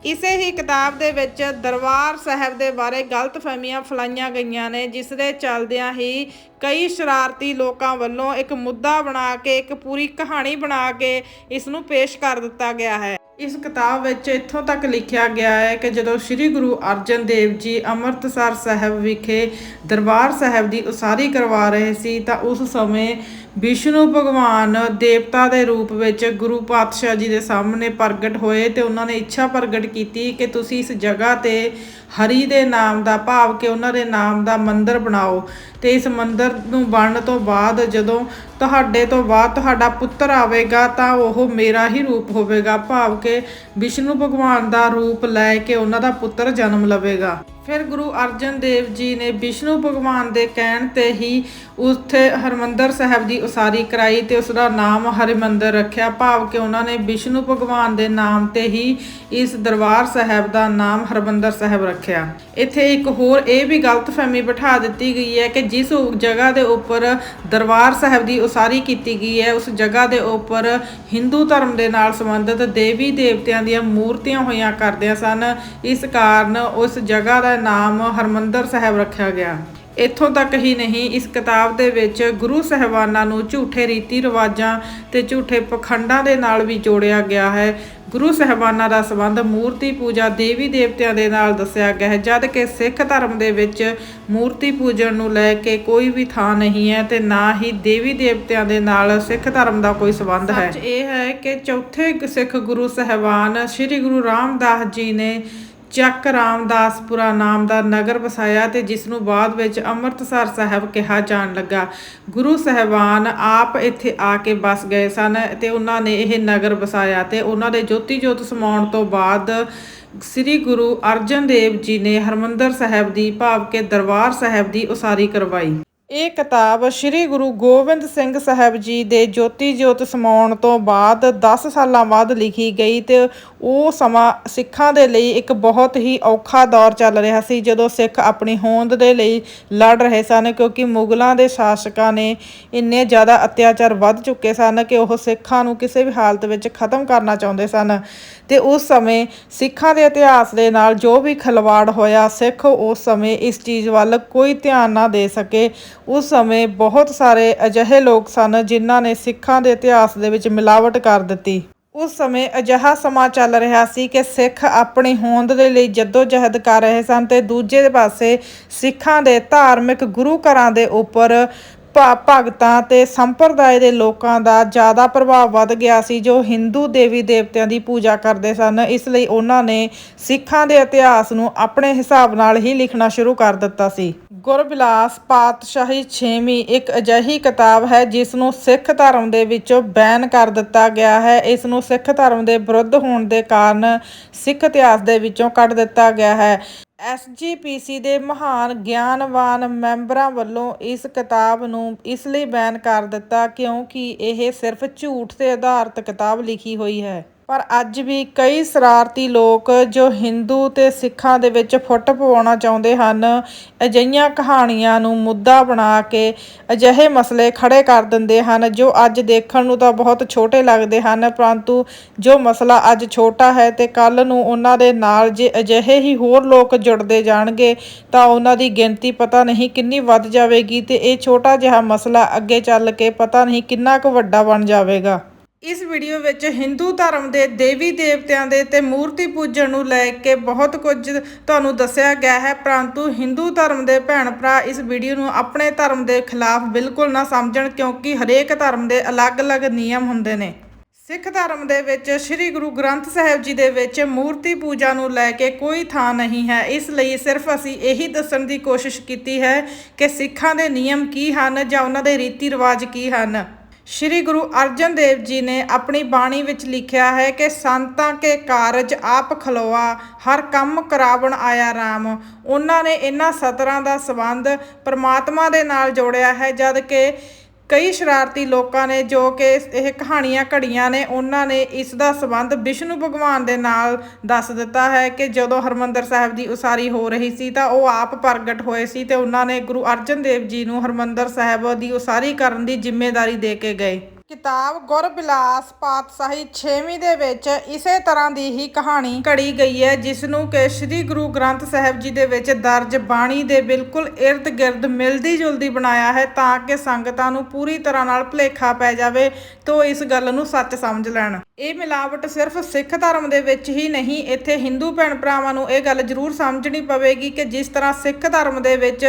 ਇਸੇ ਹੀ ਕਿਤਾਬ ਦੇ ਵਿੱਚ ਦਰਬਾਰ ਸਾਹਿਬ ਦੇ ਬਾਰੇ ਗਲਤ ਫਹਿਮੀਆਂ ਫਲਾਈਆਂ ਗਈਆਂ ਨੇ, ਜਿਸ ਦੇ ਚੱਲਦਿਆਂ ਹੀ ਕਈ ਸ਼ਰਾਰਤੀ ਲੋਕਾਂ ਵੱਲੋਂ ਇੱਕ ਮੁੱਦਾ ਬਣਾ ਕੇ, ਇੱਕ ਪੂਰੀ ਕਹਾਣੀ ਬਣਾ ਕੇ ਇਸ ਨੂੰ ਪੇਸ਼ ਕਰ ਦਿੱਤਾ ਗਿਆ ਹੈ। ਇਸ ਕਿਤਾਬ ਵਿੱਚ ਇੱਥੋਂ ਤੱਕ ਲਿਖਿਆ ਗਿਆ ਹੈ ਕਿ ਜਦੋਂ ਸ੍ਰੀ ਗੁਰੂ ਅਰਜਨ ਦੇਵ ਜੀ ਅੰਮ੍ਰਿਤਸਰ ਸਾਹਿਬ ਵਿਖੇ ਦਰਬਾਰ ਸਾਹਿਬ ਦੀ ਉਸਾਰੀ ਕਰਵਾ ਰਹੇ ਸੀ, ਤਾਂ ਉਸ ਸਮੇਂ ਵਿਸ਼ਨੂੰ ਭਗਵਾਨ ਦੇਵਤਾ ਦੇ ਰੂਪ ਵਿੱਚ ਗੁਰੂ ਪਾਤਸ਼ਾਹ ਜੀ ਦੇ ਸਾਹਮਣੇ ਪ੍ਰਗਟ ਹੋਏ ਤੇ ਉਹਨਾਂ ਨੇ ਇੱਛਾ ਪ੍ਰਗਟ ਕੀਤੀ ਕਿ ਤੁਸੀਂ ਇਸ ਜਗ੍ਹਾ ਤੇ ਹਰੀ ਦੇ ਨਾਮ ਦਾ ਭਾਵ ਕਿ ਉਹਨਾਂ ਦੇ ਨਾਮ ਦਾ ਮੰਦਿਰ ਬਣਾਓ। ਤੇ ਇਸ ਮੰਦਰ ਨੂੰ ਬਣਨ ਤੋਂ ਬਾਅਦ ਜਦੋਂ ਤੁਹਾਡੇ ਤੋਂ ਬਾਅਦ ਤੁਹਾਡਾ ਪੁੱਤਰ ਆਵੇਗਾ ਤਾਂ ਉਹ ਮੇਰਾ ਹੀ ਰੂਪ ਹੋਵੇਗਾ, ਭਾਵ ਕਿ ਵਿਸ਼ਨੂੰ ਭਗਵਾਨ ਦਾ ਰੂਪ ਲੈ ਕੇ ਉਹਨਾਂ ਦਾ ਪੁੱਤਰ ਜਨਮ ਲਵੇਗਾ। ਫਿਰ ਗੁਰੂ ਅਰਜਨ ਦੇਵ ਜੀ ਨੇ ਵਿਸ਼ਨੂੰ ਭਗਵਾਨ ਦੇ ਕਹਿਣ ਤੇ ਹੀ ਉੱਥੇ ਹਰਮੰਦਰ ਸਾਹਿਬ ਦੀ ਉਸਾਰੀ ਕਰਾਈ ਤੇ ਉਸ ਦਾ ਨਾਮ ਹਰਿਮੰਦਰ ਰੱਖਿਆ, ਭਾਵ ਕਿ ਉਹਨਾਂ ਨੇ ਵਿਸ਼ਨੂੰ ਭਗਵਾਨ ਦੇ ਨਾਮ ਤੇ ਹੀ ਇਸ ਦਰਬਾਰ ਸਾਹਿਬ ਦਾ ਨਾਮ ਹਰਮੰਦਰ ਸਾਹਿਬ ਰੱਖਿਆ। ਇੱਥੇ ਇੱਕ ਹੋਰ ਇਹ ਵੀ ਗਲਤਫਹਿਮੀ ਬਿਠਾ ਦਿੱਤੀ ਗਈ ਹੈ ਕਿ ਜਿਸ ਜਗ੍ਹਾ ਦੇ ਉੱਪਰ ਦਰਬਾਰ ਸਾਹਿਬ ਦੀ ਉਸਾਰੀ ਕੀਤੀ ਗਈ ਹੈ, ਉਸ ਜਗ੍ਹਾ ਦੇ ਉੱਪਰ ਹਿੰਦੂ ਧਰਮ ਦੇ ਨਾਲ ਸੰਬੰਧਿਤ ਦੇਵੀ ਦੇਵਤਿਆਂ ਦੀਆਂ ਮੂਰਤੀਆਂ ਹੋਈਆਂ ਕਰਦਿਆਂ ਸਨ। ਇਸ ਕਾਰਨ ਉਸ ਜਗ੍ਹਾ ਦਾ ਨਾਮ ਹਰਮੰਦਰ ਸਾਹਿਬ ਰੱਖਿਆ ਗਿਆ। ਇੱਥੋਂ ਤੱਕ ਹੀ ਨਹੀਂ, ਇਸ ਕਿਤਾਬ ਦੇ ਵਿੱਚ ਗੁਰੂ ਸਹਿਬਾਨਾਂ ਨੂੰ ਝੂਠੇ ਰੀਤੀ ਰਿਵਾਜਾਂ ਤੇ ਝੂਠੇ ਪਖੰਡਾਂ ਦੇ ਨਾਲ ਵੀ ਜੋੜਿਆ ਗਿਆ ਹੈ। ਗੁਰੂ ਸਹਿਬਾਨਾਂ ਦਾ ਸੰਬੰਧ ਮੂਰਤੀ ਪੂਜਾ ਦੇਵੀ ਦੇਵਤਿਆਂ ਦੇ ਨਾਲ ਦੱਸਿਆ ਗਿਆ ਹੈ, ਜਦ ਕਿ ਸਿੱਖ ਧਰਮ ਦੇ ਵਿੱਚ ਮੂਰਤੀ ਪੂਜਣ ਨੂੰ ਲੈ ਕੇ ਕੋਈ ਵੀ ਥਾਂ ਨਹੀਂ ਹੈ ਤੇ ਨਾ ਹੀ ਦੇਵੀ ਦੇਵਤਿਆਂ ਦੇ ਨਾਲ ਸਿੱਖ ਧਰਮ ਦਾ ਕੋਈ ਸੰਬੰਧ ਹੈ। ਇਹ ਹੈ ਕਿ ਚੌਥੇ ਸਿੱਖ ਗੁਰੂ ਸਹਿਬਾਨ ਸ੍ਰੀ ਗੁਰੂ ਰਾਮਦਾਸ ਜੀ ਨੇ ਚੱਕ ਰਾਮਦਾਸਪੁਰਾ ਨਾਮ ਦਾ ਨਗਰ ਵਸਾਇਆ ਤੇ ਜਿਸ ਨੂੰ ਬਾਅਦ ਵਿੱਚ ਅੰਮ੍ਰਿਤਸਰ ਸਾਹਿਬ ਕਿਹਾ ਜਾਣ ਲੱਗਾ। ਗੁਰੂ ਸਹਿਬਾਨ ਆਪ ਇੱਥੇ ਆ ਕੇ ਬਸ ਗਏ ਸਨ ਤੇ ਉਹਨਾਂ ਨੇ ਇਹ ਨਗਰ ਵਸਾਇਆ ਤੇ ਉਹਨਾਂ ਦੇ ਜੋਤੀ ਜੋਤ ਸਮਾਉਣ ਤੋਂ ਬਾਅਦ ਸ੍ਰੀ ਗੁਰੂ ਅਰਜਨ ਦੇਵ ਜੀ ਨੇ ਹਰਮੰਦਰ ਸਾਹਿਬ ਦੀ ਭਾਵ ਕੇ ਦਰਬਾਰ ਸਾਹਿਬ ਦੀ ਉਸਾਰੀ ਕਰਵਾਈ। ਇਹ ਕਿਤਾਬ ਸ੍ਰੀ ਗੁਰੂ ਗੋਬਿੰਦ ਸਿੰਘ ਸਾਹਿਬ ਜੀ ਦੇ ਜੋਤੀ ਜੋਤ ਸਮਾਉਣ ਤੋਂ ਬਾਅਦ 10 ਸਾਲਾਂ ਬਾਅਦ ਲਿਖੀ ਗਈ ਤੇ ਉਹ ਸਮਾਂ ਸਿੱਖਾਂ ਦੇ ਲਈ ਇੱਕ ਬਹੁਤ ਹੀ ਔਖਾ ਦੌਰ ਚੱਲ ਰਿਹਾ ਸੀ, ਜਦੋਂ ਸਿੱਖ ਆਪਣੀ ਹੋਂਦ ਦੇ ਲਈ ਲੜ ਰਹੇ ਸਨ, ਕਿਉਂਕਿ ਮੁਗਲਾਂ ਦੇ ਸ਼ਾਸਕਾਂ ਨੇ ਇੰਨੇ ਜ਼ਿਆਦਾ ਅਤਿਆਚਾਰ ਵੱਧ ਚੁੱਕੇ ਸਨ ਕਿ ਉਹ ਸਿੱਖਾਂ ਨੂੰ ਕਿਸੇ ਵੀ ਹਾਲਤ ਵਿੱਚ ਖਤਮ ਕਰਨਾ ਚਾਹੁੰਦੇ ਸਨ। ਤੇ ਉਸ ਸਮੇਂ ਸਿੱਖਾਂ ਦੇ ਇਤਿਹਾਸ ਦੇ ਨਾਲ ਜੋ ਵੀ ਖਿਲਵਾੜ ਹੋਇਆ, ਸਿੱਖ ਉਸ ਸਮੇਂ ਇਸ ਚੀਜ਼ ਵੱਲ ਕੋਈ ਧਿਆਨ ਨਾ ਦੇ ਸਕੇ। ਉਸ ਸਮੇਂ ਬਹੁਤ ਸਾਰੇ ਅਜਿਹੇ ਲੋਕ ਸਨ ਜਿਨ੍ਹਾਂ ਨੇ ਸਿੱਖਾਂ ਦੇ ਇਤਿਹਾਸ ਦੇ ਵਿੱਚ ਮਿਲਾਵਟ ਕਰ ਦਿੱਤੀ। ਉਸ ਸਮੇਂ ਅਜਿਹਾ ਸਮਾਂ ਚੱਲ ਰਿਹਾ ਸੀ ਕਿ ਸਿੱਖ ਆਪਣੀ ਹੋਂਦ ਦੇ ਲਈ ਜਹਿਦ ਕਰ ਰਹੇ ਸਨ ਤੇ ਦੂਜੇ ਪਾਸੇ ਸਿੱਖਾਂ ਦੇ ਧਾਰਮਿਕ ਗੁਰੂ ਘਰਾਂ ਦੇ ਉੱਪਰ ਭਗਤਾਂ ਤੇ ਸੰਪਰਦਾਇ ਦੇ ਲੋਕਾਂ ਦਾ ਜ਼ਿਆਦਾ ਪ੍ਰਭਾਵ ਵੱਧ ਗਿਆ ਸੀ, ਜੋ ਹਿੰਦੂ ਦੇਵੀ ਦੇਵਤਿਆਂ ਦੀ ਪੂਜਾ ਕਰਦੇ ਸਨ। ਇਸ ਲਈ ਉਹਨਾਂ ਨੇ ਸਿੱਖਾਂ ਦੇ ਇਤਿਹਾਸ ਨੂੰ ਆਪਣੇ ਹਿਸਾਬ ਨਾਲ ਹੀ ਲਿਖਣਾ ਸ਼ੁਰੂ ਕਰ ਦਿੱਤਾ ਸੀ। ਗੁਰਬਿਲਾਸ ਪਾਤਸ਼ਾਹੀ 6ਵੀਂ ਇੱਕ ਅਜਿਹੀ ਕਿਤਾਬ ਹੈ, ਜਿਸ ਨੂੰ ਸਿੱਖ ਧਰਮ ਦੇ ਵਿੱਚੋਂ ਬੈਨ ਕਰ ਦਿੱਤਾ ਗਿਆ ਹੈ। ਇਸ ਨੂੰ ਸਿੱਖ ਧਰਮ ਦੇ ਵਿਰੁੱਧ ਹੋਣ ਦੇ ਕਾਰਨ ਸਿੱਖ ਇਤਿਹਾਸ ਦੇ ਵਿੱਚੋਂ ਕੱਢ ਦਿੱਤਾ ਗਿਆ ਹੈ। ਐਸਜੀਪੀਸੀ ਦੇ ਮਹਾਨ ਗਿਆਨਵਾਨ ਮੈਂਬਰਾਂ ਵੱਲੋਂ ਇਸ ਕਿਤਾਬ ਨੂੰ ਇਸ ਲਈ ਬੈਨ ਕਰ ਦਿੱਤਾ ਕਿਉਂਕਿ ਇਹ ਸਿਰਫ ਝੂਠ ਤੇ ਆਧਾਰਿਤ ਕਿਤਾਬ ਲਿਖੀ ਹੋਈ ਹੈ। ਪਰ ਅੱਜ ਵੀ ਕਈ ਸ਼ਰਾਰਤੀ ਲੋਕ ਜੋ ਹਿੰਦੂ ਤੇ ਸਿੱਖਾਂ ਦੇ ਵਿੱਚ ਫੁੱਟ ਪਵਾਉਣਾ ਚਾਹੁੰਦੇ ਹਨ, ਅਜਿਹੀਆਂ ਕਹਾਣੀਆਂ ਨੂੰ ਮੁੱਦਾ ਬਣਾ ਕੇ ਅਜਿਹੇ ਮਸਲੇ ਖੜੇ ਕਰ ਦਿੰਦੇ ਹਨ, ਜੋ ਅੱਜ ਦੇਖਣ ਨੂੰ ਤਾਂ ਬਹੁਤ ਛੋਟੇ ਲੱਗਦੇ ਹਨ, ਪਰੰਤੂ ਜੋ ਮਸਲਾ ਅੱਜ ਛੋਟਾ ਹੈ ਤੇ ਕੱਲ ਨੂੰ ਉਹਨਾਂ ਦੇ ਨਾਲ ਜੇ ਅਜਿਹੇ ਹੀ ਹੋਰ ਲੋਕ ਜੁੜਦੇ ਜਾਣਗੇ, ਤਾਂ ਉਹਨਾਂ ਦੀ ਗਿਣਤੀ ਪਤਾ ਨਹੀਂ ਕਿੰਨੀ ਵੱਧ ਜਾਵੇਗੀ ਤੇ ਇਹ ਛੋਟਾ ਜਿਹਾ ਮਸਲਾ ਅੱਗੇ ਚੱਲ ਕੇ ਪਤਾ ਨਹੀਂ ਕਿੰਨਾ ਕੁ ਵੱਡਾ ਬਣ ਜਾਵੇਗਾ। ਇਸ ਵੀਡੀਓ ਵਿੱਚ ਹਿੰਦੂ ਧਰਮ ਦੇ ਦੇਵੀ ਦੇਵਤਿਆਂ ਦੇ ਤੇ ਮੂਰਤੀ ਪੂਜਣ ਨੂੰ ਲੈ ਕੇ ਬਹੁਤ ਕੁਝ ਤੁਹਾਨੂੰ ਦੱਸਿਆ ਗਿਆ ਹੈ, ਪਰੰਤੂ ਹਿੰਦੂ ਧਰਮ ਦੇ ਭੈਣ ਭਰਾ ਇਸ ਵੀਡੀਓ ਨੂੰ ਆਪਣੇ ਧਰਮ ਦੇ ਖਿਲਾਫ ਬਿਲਕੁਲ ਨਾ ਸਮਝਣ ਕਿਉਂਕਿ ਹਰੇਕ ਧਰਮ ਦੇ ਅਲੱਗ-ਅਲੱਗ ਨਿਯਮ ਹੁੰਦੇ ਨੇ। ਸਿੱਖ ਧਰਮ ਦੇ ਵਿੱਚ ਸ੍ਰੀ ਗੁਰੂ ਗ੍ਰੰਥ ਸਾਹਿਬ ਜੀ ਦੇ ਵਿੱਚ ਮੂਰਤੀ ਪੂਜਾ ਨੂੰ ਲੈ ਕੇ ਕੋਈ ਥਾਂ ਨਹੀਂ ਹੈ, ਇਸ ਲਈ ਸਿਰਫ ਅਸੀਂ ਇਹੀ ਦੱਸਣ ਦੀ ਕੋਸ਼ਿਸ਼ ਕੀਤੀ ਹੈ ਕਿ ਸਿੱਖਾਂ ਦੇ ਨਿਯਮ ਕੀ ਹਨ ਜਾਂ ਉਹਨਾਂ ਦੇ ਰੀਤੀ ਰਿਵਾਜ ਕੀ ਹਨ। ਸ਼੍ਰੀ ਗੁਰੂ ਅਰਜਨ ਦੇਵ ਜੀ ਨੇ ਆਪਣੀ ਬਾਣੀ ਵਿੱਚ ਲਿਖਿਆ ਹੈ ਕਿ ਸੰਤਾਂ ਕੇ ਕਾਰਜ ਆਪ ਖਲੋਆ, ਹਰ ਕੰਮ ਕਰਾਵਣ ਆਇਆ RAM ਉਹਨਾਂ ਨੇ ਇਹਨਾਂ ਸਤਰਾਂ ਦਾ ਸੰਬੰਧ ਪਰਮਾਤਮਾ ਦੇ ਨਾਲ ਜੋੜਿਆ ਹੈ, ਜਦ ਕਿ ਕਈ ਸ਼ਰਾਰਤੀ ਲੋਕਾਂ ਨੇ ਜੋ ਕਿ ਇਹ ਕਹਾਣੀਆਂ ਘੜੀਆਂ ਨੇ, ਉਹਨਾਂ ਨੇ ਇਸ ਦਾ ਸੰਬੰਧ ਵਿਸ਼ਨੂੰ ਭਗਵਾਨ ਦੇ ਨਾਲ ਦੱਸ ਦਿੱਤਾ ਹੈ ਕਿ ਜਦੋਂ ਹਰਮੰਦਰ ਸਾਹਿਬ ਦੀ ਉਸਾਰੀ ਹੋ ਰਹੀ ਸੀ ਤਾਂ ਉਹ ਆਪ ਪ੍ਰਗਟ ਹੋਏ ਸੀ ਤੇ ਉਹਨਾਂ ਨੇ ਗੁਰੂ ਅਰਜਨ ਦੇਵ ਜੀ ਨੂੰ ਹਰਮੰਦਰ ਸਾਹਿਬ ਦੀ ਉਸਾਰੀ ਕਰਨ ਦੀ ਜ਼ਿੰਮੇਵਾਰੀ ਦੇ ਕੇ ਗਏ। ਕਿਤਾਬ ਗੁਰਬਿਲਾਸ ਪਾਤਸ਼ਾਹੀ 6ਵੀਂ ਦੇ ਵਿੱਚ ਇਸੇ ਤਰ੍ਹਾਂ ਦੀ ਹੀ ਕਹਾਣੀ ਘੜੀ ਗਈ ਹੈ ਜਿਸ ਨੂੰ ਕਿ ਸ੍ਰੀ ਗੁਰੂ ਗ੍ਰੰਥ ਸਾਹਿਬ ਜੀ ਦੇ ਵਿੱਚ ਦਰਜ ਬਾਣੀ ਦੇ ਬਿਲਕੁਲ ird-gird ਮਿਲਦੀ ਜੁਲਦੀ ਬਣਾਇਆ ਹੈ ਤਾਂ ਕਿ ਸੰਗਤਾਂ ਨੂੰ ਪੂਰੀ ਤਰ੍ਹਾਂ ਨਾਲ ਭੁਲੇਖਾ ਪੈ ਜਾਵੇ ਤੋਂ ਇਸ ਗੱਲ ਨੂੰ ਸੱਚ ਸਮਝ ਲੈਣ। ਇਹ ਮਿਲਾਵਟ ਸਿਰਫ ਸਿੱਖ ਧਰਮ ਦੇ ਵਿੱਚ ਹੀ ਨਹੀਂ, ਇੱਥੇ ਹਿੰਦੂ ਭੈਣ ਭਰਾਵਾਂ ਨੂੰ ਇਹ ਗੱਲ ਜ਼ਰੂਰ ਸਮਝਣੀ ਪਵੇਗੀ ਕਿ ਜਿਸ ਤਰ੍ਹਾਂ ਸਿੱਖ ਧਰਮ ਦੇ ਵਿੱਚ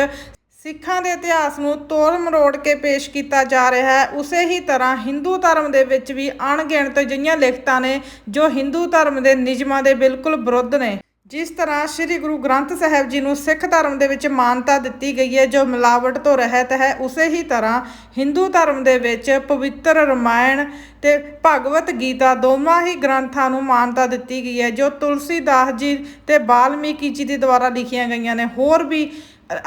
ਸਿੱਖਾਂ ਦੇ ਇਤਿਹਾਸ ਨੂੰ ਤੋੜ ਮਰੋੜ ਕੇ ਪੇਸ਼ ਕੀਤਾ ਜਾ ਰਿਹਾ ਹੈ। ਉਸੇ ਹੀ ਤਰ੍ਹਾਂ ਹਿੰਦੂ ਧਰਮ ਦੇ ਵਿੱਚ ਵੀ ਅਣਗਿਣਤ ਅਜਿਹੀਆਂ ਲਿਖਤਾਂ ਨੇ ਜੋ ਹਿੰਦੂ ਧਰਮ ਦੇ ਨਿਯਮਾਂ ਦੇ ਬਿਲਕੁਲ ਵਿਰੁੱਧ ਨੇ। ਜਿਸ ਤਰ੍ਹਾਂ ਸ੍ਰੀ ਗੁਰੂ ਗ੍ਰੰਥ ਸਾਹਿਬ ਜੀ ਨੂੰ ਸਿੱਖ ਧਰਮ ਦੇ ਵਿੱਚ ਮਾਨਤਾ ਦਿੱਤੀ ਗਈ ਹੈ, ਜੋ ਮਿਲਾਵਟ ਤੋਂ ਰਹਿਤ ਹੈ, ਉਸੇ ਹੀ ਤਰ੍ਹਾਂ ਹਿੰਦੂ ਧਰਮ ਦੇ ਵਿੱਚ ਪਵਿੱਤਰ ਰਮਾਇਣ ਤੇ ਭਗਵਤ ਗੀਤਾ ਦੋਵਾਂ ਹੀ ਗ੍ਰੰਥਾਂ ਨੂੰ ਮਾਨਤਾ ਦਿੱਤੀ ਗਈ ਹੈ, ਜੋ ਤੁਲਸੀਦਾਸ ਜੀ ਤੇ ਬਾਲਮੀਕੀ ਜੀ ਦੇ ਦੁਆਰਾ ਲਿਖੀਆਂ ਗਈਆਂ ਨੇ। ਹੋਰ ਵੀ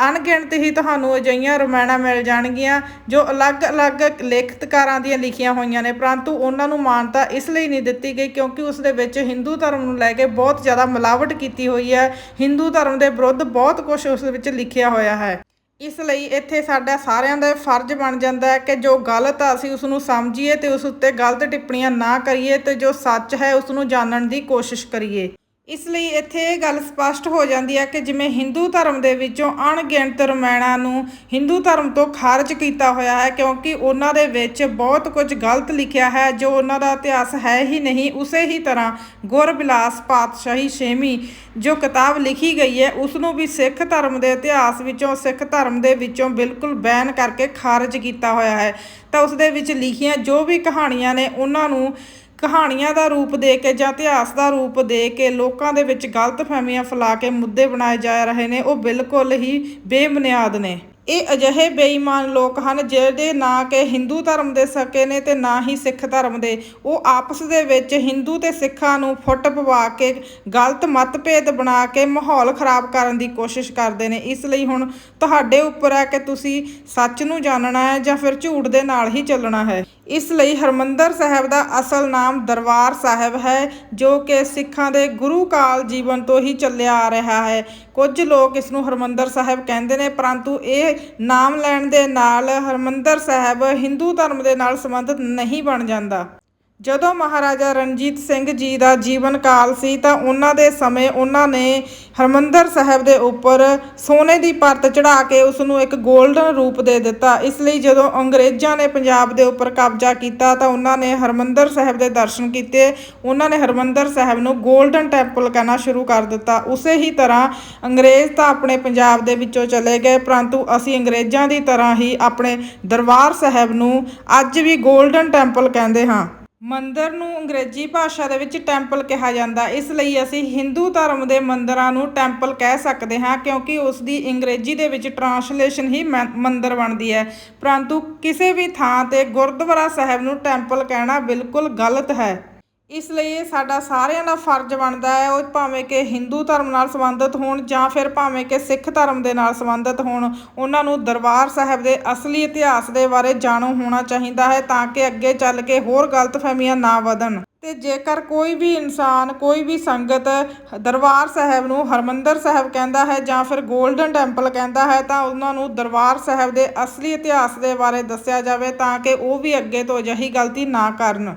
ਅਣਗਿਣਤ ਹੀ ਤੁਹਾਨੂੰ ਅਜਿਹੀਆਂ ਰਮਾਇਣਾਂ ਮਿਲ ਜਾਣਗੀਆਂ ਜੋ ਅਲੱਗ-ਅਲੱਗ ਲੇਖਤਕਾਰਾਂ ਦੀਆਂ ਲਿਖੀਆਂ ਹੋਈਆਂ ਨੇ, ਪਰੰਤੂ ਉਹਨਾਂ ਨੂੰ ਮਾਨਤਾ ਇਸ ਲਈ ਨਹੀਂ ਦਿੱਤੀ ਗਈ ਕਿਉਂਕਿ ਉਸ ਦੇ ਵਿੱਚ ਹਿੰਦੂ ਧਰਮ ਨੂੰ ਲੈ ਕੇ ਬਹੁਤ ਜ਼ਿਆਦਾ ਮਿਲਾਵਟ ਕੀਤੀ ਹੋਈ ਹੈ। ਹਿੰਦੂ ਧਰਮ ਦੇ ਵਿਰੁੱਧ ਬਹੁਤ ਕੁਝ ਉਸ ਵਿੱਚ ਲਿਖਿਆ ਹੋਇਆ ਹੈ। ਇਸ ਲਈ ਇੱਥੇ ਸਾਡਾ ਸਾਰਿਆਂ ਦਾ ਫਰਜ਼ ਬਣ ਜਾਂਦਾ ਹੈ ਕਿ ਜੋ ਗਲਤ ਆ ਅਸੀਂ ਉਸ ਨੂੰ ਸਮਝੀਏ ਤੇ ਉਸ ਉੱਤੇ ਗਲਤ ਟਿੱਪਣੀਆਂ ਨਾ ਕਰੀਏ ਤੇ ਜੋ ਸੱਚ ਹੈ ਉਸ ਨੂੰ ਜਾਣਨ ਦੀ ਕੋਸ਼ਿਸ਼ ਕਰੀਏ। ਇਸ ਲਈ ਇੱਥੇ ਇਹ ਗੱਲ ਸਪਸ਼ਟ ਹੋ ਜਾਂਦੀ ਹੈ ਕਿ ਜਿਵੇਂ ਹਿੰਦੂ ਧਰਮ ਦੇ ਵਿੱਚੋਂ ਅਣਗਿਣਤ ਰਮਾਇਣਾਂ ਨੂੰ ਹਿੰਦੂ ਧਰਮ ਤੋਂ ਖਾਰਜ ਕੀਤਾ ਹੋਇਆ ਹੈ, ਕਿਉਂਕਿ ਉਹਨਾਂ ਦੇ ਵਿੱਚ ਬਹੁਤ ਕੁਝ ਗਲਤ ਲਿਖਿਆ ਹੈ, ਜੋ ਉਹਨਾਂ ਦਾ ਇਤਿਹਾਸ ਹੈ ਹੀ ਨਹੀਂ, ਉਸੇ ਹੀ ਤਰ੍ਹਾਂ ਗੁਰਬਿਲਾਸ ਪਾਤਸ਼ਾਹੀ ਛੇਵੀਂ ਜੋ ਕਿਤਾਬ ਲਿਖੀ ਗਈ ਹੈ ਉਸ ਨੂੰ ਵੀ ਸਿੱਖ ਧਰਮ ਦੇ ਇਤਿਹਾਸ ਵਿੱਚੋਂ, ਸਿੱਖ ਧਰਮ ਦੇ ਵਿੱਚੋਂ ਬਿਲਕੁਲ ਬੈਨ ਕਰਕੇ ਖਾਰਜ ਕੀਤਾ ਹੋਇਆ ਹੈ। ਤਾਂ ਉਸ ਦੇ ਵਿੱਚ ਲਿਖੀਆਂ ਜੋ ਵੀ ਕਹਾਣੀਆਂ ਨੇ, ਉਹਨਾਂ ਨੂੰ ਕਹਾਣੀਆਂ ਦਾ ਰੂਪ ਦੇ ਕੇ ਜਾਂ ਇਤਿਹਾਸ ਦਾ ਰੂਪ ਦੇ ਕੇ ਲੋਕਾਂ ਦੇ ਵਿੱਚ ਗਲਤ ਫਹਿਮੀਆਂ ਫੈਲਾ ਕੇ ਮੁੱਦੇ ਬਣਾਏ ਜਾ ਰਹੇ ਨੇ, ਉਹ ਬਿਲਕੁਲ ਹੀ ਬੇਬੁਨਿਆਦ ਨੇ। ਇਹ ਅਜਿਹੇ ਬੇਈਮਾਨ ਲੋਕ ਹਨ ਜਿਹੜੇ ਨਾ ਕਿ ਹਿੰਦੂ ਧਰਮ ਦੇ ਸਕੇ ਨੇ ਤੇ ਨਾ ਹੀ ਸਿੱਖ ਧਰਮ ਦੇ। ਉਹ ਆਪਸ ਦੇ ਵਿੱਚ ਹਿੰਦੂ ਤੇ ਸਿੱਖਾਂ ਨੂੰ ਫੁੱਟ ਪਵਾ ਕੇ ਗਲਤ ਮਤਭੇਦ ਬਣਾ ਕੇ ਮਾਹੌਲ ਖਰਾਬ ਕਰਨ ਦੀ ਕੋਸ਼ਿਸ਼ ਕਰਦੇ ਨੇ। ਇਸ ਲਈ ਹੁਣ ਤੁਹਾਡੇ ਉੱਪਰ ਹੈ ਕਿ ਤੁਸੀਂ ਸੱਚ ਨੂੰ ਜਾਣਨਾ ਹੈ ਜਾਂ ਫਿਰ ਝੂਠ ਦੇ ਨਾਲ ਹੀ ਚੱਲਣਾ ਹੈ। ਇਸ ਲਈ ਹਰਮੰਦਰ ਸਾਹਿਬ ਦਾ ਅਸਲ ਨਾਮ ਦਰਬਾਰ ਸਾਹਿਬ ਹੈ, ਜੋ ਕਿ ਸਿੱਖਾਂ ਦੇ ਗੁਰੂ ਕਾਲ ਜੀਵਨ ਤੋਂ ਹੀ ਚੱਲਿਆ ਆ ਰਿਹਾ ਹੈ। ਕੁਝ ਲੋਕ ਇਸ ਨੂੰ ਹਰਮੰਦਰ ਸਾਹਿਬ ਕਹਿੰਦੇ ਨੇ, ਪਰੰਤੂ ਇਹ ਨਾਮ ਲੈਣ ਦੇ ਨਾਲ ਹਰਮੰਦਰ ਸਾਹਿਬ ਹਿੰਦੂ ਧਰਮ ਦੇ ਨਾਲ ਸੰਬੰਧਿਤ ਨਹੀਂ ਬਣ ਜਾਂਦਾ। ਜਦੋਂ ਮਹਾਰਾਜਾ ਰਣਜੀਤ ਸਿੰਘ ਜੀ ਦਾ ਜੀਵਨ ਕਾਲ ਸੀ ਤਾਂ ਉਹਨਾਂ ਦੇ ਸਮੇਂ ਉਹਨਾਂ ਨੇ ਹਰਮੰਦਰ ਸਾਹਿਬ ਦੇ ਉੱਪਰ ਸੋਨੇ ਦੀ ਪਰਤ ਚੜਾ ਕੇ ਉਸ ਨੂੰ ਇੱਕ 골ਡਨ ਰੂਪ ਦੇ ਦਿੱਤਾ। ਇਸ ਲਈ ਜਦੋਂ ਅੰਗਰੇਜ਼ਾਂ ਨੇ ਪੰਜਾਬ ਦੇ ਉੱਪਰ ਕਬਜ਼ਾ ਕੀਤਾ ਤਾਂ ਉਹਨਾਂ ਨੇ ਹਰਮੰਦਰ ਸਾਹਿਬ ਦੇ ਦਰਸ਼ਨ ਕੀਤੇ। ਉਹਨਾਂ ਨੇ ਹਰਮੰਦਰ ਸਾਹਿਬ ਨੂੰ 골ਡਨ ਟੈਂਪਲ ਕਹਿਣਾ ਸ਼ੁਰੂ ਕਰ ਦਿੱਤਾ। ਉਸੇ ਹੀ ਤਰ੍ਹਾਂ ਅੰਗਰੇਜ਼ ਤਾਂ ਆਪਣੇ ਪੰਜਾਬ ਦੇ ਵਿੱਚੋਂ ਚਲੇ ਗਏ, ਪਰੰਤੂ ਅਸੀਂ ਅੰਗਰੇਜ਼ਾਂ ਦੀ ਤਰ੍ਹਾਂ ਹੀ ਆਪਣੇ ਦਰਬਾਰ ਸਾਹਿਬ ਨੂੰ ਅੱਜ ਵੀ 골ਡਨ ਟੈਂਪਲ ਕਹਿੰਦੇ ਹਾਂ। ਮੰਦਰ ਨੂੰ ਅੰਗਰੇਜ਼ੀ ਭਾਸ਼ਾ ਦੇ ਵਿੱਚ ਟੈਂਪਲ ਕਿਹਾ ਜਾਂਦਾ। ਇਸ ਲਈ ਅਸੀਂ ਹਿੰਦੂ ਧਰਮ ਦੇ ਮੰਦਰਾਂ ਨੂੰ ਟੈਂਪਲ ਕਹਿ ਸਕਦੇ ਹਾਂ, ਕਿਉਂਕਿ ਉਸ ਦੀ ਅੰਗਰੇਜ਼ੀ ਦੇ ਵਿੱਚ ਟਰਾਂਸਲੇਸ਼ਨ ਹੀ ਮੈਂ- ਮੰਦਿਰ ਬਣਦੀ ਹੈ। ਪਰੰਤੂ ਕਿਸੇ ਵੀ ਥਾਂ ਤੇ ਗੁਰਦੁਆਰਾ ਸਾਹਿਬ ਨੂੰ ਟੈਂਪਲ ਕਹਿਣਾ ਬਿਲਕੁਲ ਗਲਤ ਹੈ। ਇਸ ਲਈ ਸਾਡਾ ਸਾਰਿਆਂ ਦਾ ਫਰਜ਼ ਬਣਦਾ ਹੈ, ਉਹ ਭਾਵੇਂ ਕਿ ਹਿੰਦੂ ਧਰਮ ਨਾਲ ਸੰਬੰਧਿਤ ਹੋਣ ਜਾਂ ਫਿਰ ਭਾਵੇਂ ਕਿ ਸਿੱਖ ਧਰਮ ਦੇ ਨਾਲ ਸੰਬੰਧਿਤ ਹੋਣ, ਉਹਨਾਂ ਨੂੰ ਦਰਬਾਰ ਸਾਹਿਬ ਦੇ ਅਸਲੀ ਇਤਿਹਾਸ ਦੇ ਬਾਰੇ ਜਾਣੂ ਹੋਣਾ ਚਾਹੀਦਾ ਹੈ ਤਾਂ ਕਿ ਅੱਗੇ ਚੱਲ ਕੇ ਹੋਰ ਗਲਤਫਹਿਮੀਆਂ ਨਾ ਵਧਣ। ਤੇ ਜੇਕਰ ਕੋਈ ਵੀ ਇਨਸਾਨ, ਕੋਈ ਵੀ ਸੰਗਤ ਦਰਬਾਰ ਸਾਹਿਬ ਨੂੰ ਹਰਮੰਦਰ ਸਾਹਿਬ ਕਹਿੰਦਾ ਹੈ ਜਾਂ ਫਿਰ 골ਡਨ ਟੈਂਪਲ ਕਹਿੰਦਾ ਹੈ ਤਾਂ ਉਹਨਾਂ ਨੂੰ ਦਰਬਾਰ ਸਾਹਿਬ ਦੇ ਅਸਲੀ ਇਤਿਹਾਸ ਦੇ ਬਾਰੇ ਦੱਸਿਆ ਜਾਵੇ ਤਾਂ ਕਿ ਉਹ ਵੀ ਅੱਗੇ ਤੋਂ ਅਜਿਹੀ ਗਲਤੀ ਨਾ ਕਰਨ।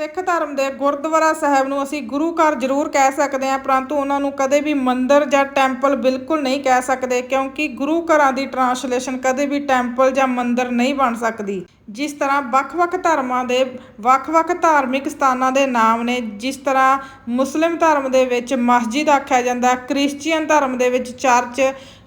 ਸਿੱਖ ਧਰਮ ਦੇ ਗੁਰਦੁਆਰਾ ਸਾਹਿਬ ਨੂੰ ਅਸੀਂ ਗੁਰੂ ਘਰ ਜ਼ਰੂਰ ਕਹਿ ਸਕਦੇ ਹਾਂ, ਪਰੰਤੂ ਉਹਨਾਂ ਨੂੰ ਕਦੇ ਵੀ ਮੰਦਿਰ ਜਾਂ ਟੈਂਪਲ ਬਿਲਕੁਲ ਨਹੀਂ ਕਹਿ ਸਕਦੇ, ਕਿਉਂਕਿ ਗੁਰੂ ਘਰਾਂ ਦੀ ਟਰਾਂਸਲੇਸ਼ਨ ਕਦੇ ਵੀ ਟੈਂਪਲ ਜਾਂ ਮੰਦਿਰ ਨਹੀਂ ਬਣ ਸਕਦੀ। ਜਿਸ ਤਰ੍ਹਾਂ ਵੱਖ-ਵੱਖ ਧਰਮਾਂ ਦੇ, ਵੱਖ-ਵੱਖ ਧਾਰਮਿਕ ਸਥਾਨਾਂ ਦੇ ਨਾਮ ਨੇ, ਜਿਸ ਤਰ੍ਹਾਂ ਮੁਸਲਿਮ ਧਰਮ ਦੇ ਵਿੱਚ ਮਸਜਿਦ ਆਖਿਆ ਜਾਂਦਾ, ਕ੍ਰਿਸਚੀਅਨ ਧਰਮ ਦੇ ਵਿੱਚ ਚਰਚ,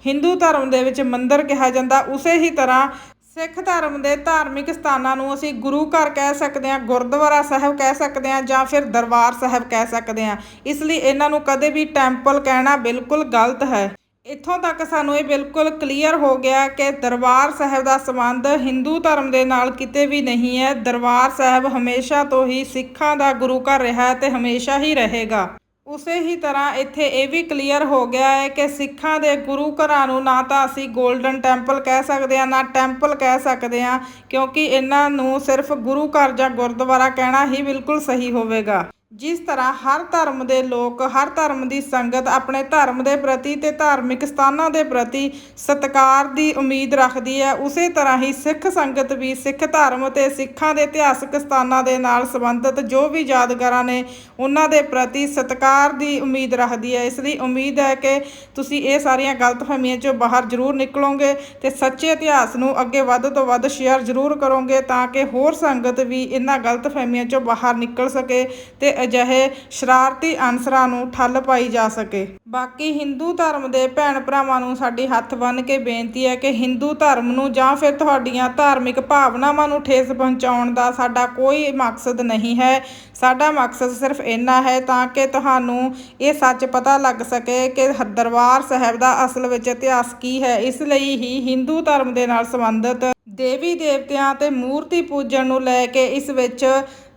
ਹਿੰਦੂ ਧਰਮ ਦੇ ਵਿੱਚ ਮੰਦਿਰ ਕਿਹਾ ਜਾਂਦਾ, ਉਸੇ ਹੀ ਤਰ੍ਹਾਂ ਸਿੱਖ ਧਰਮ ਦੇ ਧਾਰਮਿਕ ਸਥਾਨਾਂ ਨੂੰ ਅਸੀਂ ਗੁਰੂ ਘਰ ਕਹਿ ਸਕਦੇ ਹਾਂ, ਗੁਰਦੁਆਰਾ ਸਾਹਿਬ ਕਹਿ ਸਕਦੇ ਹਾਂ ਜਾਂ ਫਿਰ ਦਰਬਾਰ ਸਾਹਿਬ ਕਹਿ ਸਕਦੇ ਹਾਂ। ਇਸ ਲਈ ਇਹਨਾਂ ਨੂੰ ਕਦੇ ਵੀ ਟੈਂਪਲ ਕਹਿਣਾ ਬਿਲਕੁਲ ਗਲਤ ਹੈ। ਇੱਥੋਂ ਤੱਕ ਸਾਨੂੰ ਇਹ ਬਿਲਕੁਲ ਕਲੀਅਰ ਹੋ ਗਿਆ ਕਿ ਦਰਬਾਰ ਸਾਹਿਬ ਦਾ ਸੰਬੰਧ ਹਿੰਦੂ ਧਰਮ ਦੇ ਨਾਲ ਕਿਤੇ ਵੀ ਨਹੀਂ ਹੈ। ਦਰਬਾਰ ਸਾਹਿਬ ਹਮੇਸ਼ਾ ਤੋਂ ਹੀ ਸਿੱਖਾਂ ਦਾ ਗੁਰੂ ਘਰ ਰਿਹਾ ਹੈ ਤੇ ਹਮੇਸ਼ਾ ਹੀ ਰਹੇਗਾ। ਉਸੇ ਹੀ ਤਰ੍ਹਾਂ ਇੱਥੇ ਇਹ ਵੀ ਕਲੀਅਰ ਹੋ ਗਿਆ ਹੈ ਕਿ ਸਿੱਖਾਂ ਦੇ ਗੁਰੂ ਘਰਾਂ ਨੂੰ ਨਾ ਤਾਂ ਅਸੀਂ 골ਡਨ ਟੈਂਪਲ ਕਹਿ ਸਕਦੇ ਹਾਂ, ਨਾ ਟੈਂਪਲ ਕਹਿ ਸਕਦੇ ਹਾਂ, ਕਿਉਂਕਿ ਇਹਨਾਂ ਨੂੰ ਸਿਰਫ ਗੁਰੂ ਘਰ ਜਾਂ ਗੁਰਦੁਆਰਾ ਕਹਿਣਾ ਹੀ ਬਿਲਕੁਲ ਸਹੀ ਹੋਵੇਗਾ। ਜਿਸ ਤਰ੍ਹਾਂ ਹਰ ਧਰਮ ਦੇ ਲੋਕ, ਹਰ ਧਰਮ ਦੀ ਸੰਗਤ ਆਪਣੇ ਧਰਮ ਦੇ ਪ੍ਰਤੀ ਤੇ ਧਾਰਮਿਕ ਸਥਾਨਾਂ ਦੇ ਪ੍ਰਤੀ ਸਤਿਕਾਰ ਦੀ ਉਮੀਦ ਰੱਖਦੀ ਹੈ। ਉਸੇ ਤਰ੍ਹਾਂ ਹੀ ਸਿੱਖ ਸੰਗਤ ਵੀ ਸਿੱਖ ਧਰਮ ਤੇ ਸਿੱਖਾਂ ਦੇ ਇਤਿਹਾਸਕ ਸਥਾਨਾਂ ਦੇ ਨਾਲ ਸੰਬੰਧਿਤ ਜੋ ਵੀ ਯਾਦਗਾਰਾਂ ਨੇ ਉਹਨਾਂ ਦੇ ਪ੍ਰਤੀ ਸਤਿਕਾਰ ਦੀ ਉਮੀਦ ਰੱਖਦੀ ਹੈ। ਇਸ ਲਈ ਉਮੀਦ ਹੈ ਕਿ ਤੁਸੀਂ ਇਹ ਸਾਰੀਆਂ ਗਲਤਫਹਿਮੀਆਂ ਚੋਂ ਬਾਹਰ ਜ਼ਰੂਰ ਨਿਕਲੋਗੇ ਤੇ ਸੱਚੇ ਇਤਿਹਾਸ ਨੂੰ ਅੱਗੇ ਵੱਧ ਤੋਂ ਵੱਧ ਸ਼ੇਅਰ ਜ਼ਰੂਰ ਕਰੋਗੇ ਤਾਂ ਕਿ ਹੋਰ ਸੰਗਤ ਵੀ ਇਹਨਾਂ ਗਲਤਫਹਿਮੀਆਂ ਚੋਂ ਬਾਹਰ ਨਿਕਲ ਸਕੇ ਤੇ ਅਜਿਹੇ ਸ਼ਰਾਰਤੀ ਅਨਸਰਾਂ ਨੂੰ ਠੱਲ ਪਾਈ ਜਾ ਸਕੇ। ਬਾਕੀ ਹਿੰਦੂ ਧਰਮ ਦੇ ਭੈਣ ਭਰਾਵਾਂ ਨੂੰ ਸਾਡੀ ਹੱਥ ਬੰਨ੍ਹ ਕੇ ਬੇਨਤੀ ਹੈ ਕਿ ਹਿੰਦੂ ਧਰਮ ਨੂੰ ਜਾਂ ਫਿਰ ਤੁਹਾਡੀਆਂ ਧਾਰਮਿਕ ਭਾਵਨਾਵਾਂ ਨੂੰ ਠੇਸ ਪਹੁੰਚਾਉਣ ਦਾ ਸਾਡਾ ਕੋਈ ਮਕਸਦ ਨਹੀਂ ਹੈ। ਸਾਡਾ ਮਕਸਦ ਸਿਰਫ ਇੰਨਾ ਹੈ ਤਾਂ ਕਿ ਤੁਹਾਨੂੰ ਇਹ ਸੱਚ ਪਤਾ ਲੱਗ ਸਕੇ ਕਿ ਦਰਬਾਰ ਸਾਹਿਬ ਦਾ ਅਸਲ ਵਿੱਚ ਇਤਿਹਾਸ ਕੀ ਹੈ। ਇਸ ਲਈ ਹੀ ਹਿੰਦੂ ਧਰਮ ਦੇ ਨਾਲ ਸੰਬੰਧਿਤ ਦੇਵੀ ਦੇਵਤਿਆਂ ਤੇ ਮੂਰਤੀ ਪੂਜਣ ਨੂੰ ਲੈ ਕੇ ਇਸ ਵਿੱਚ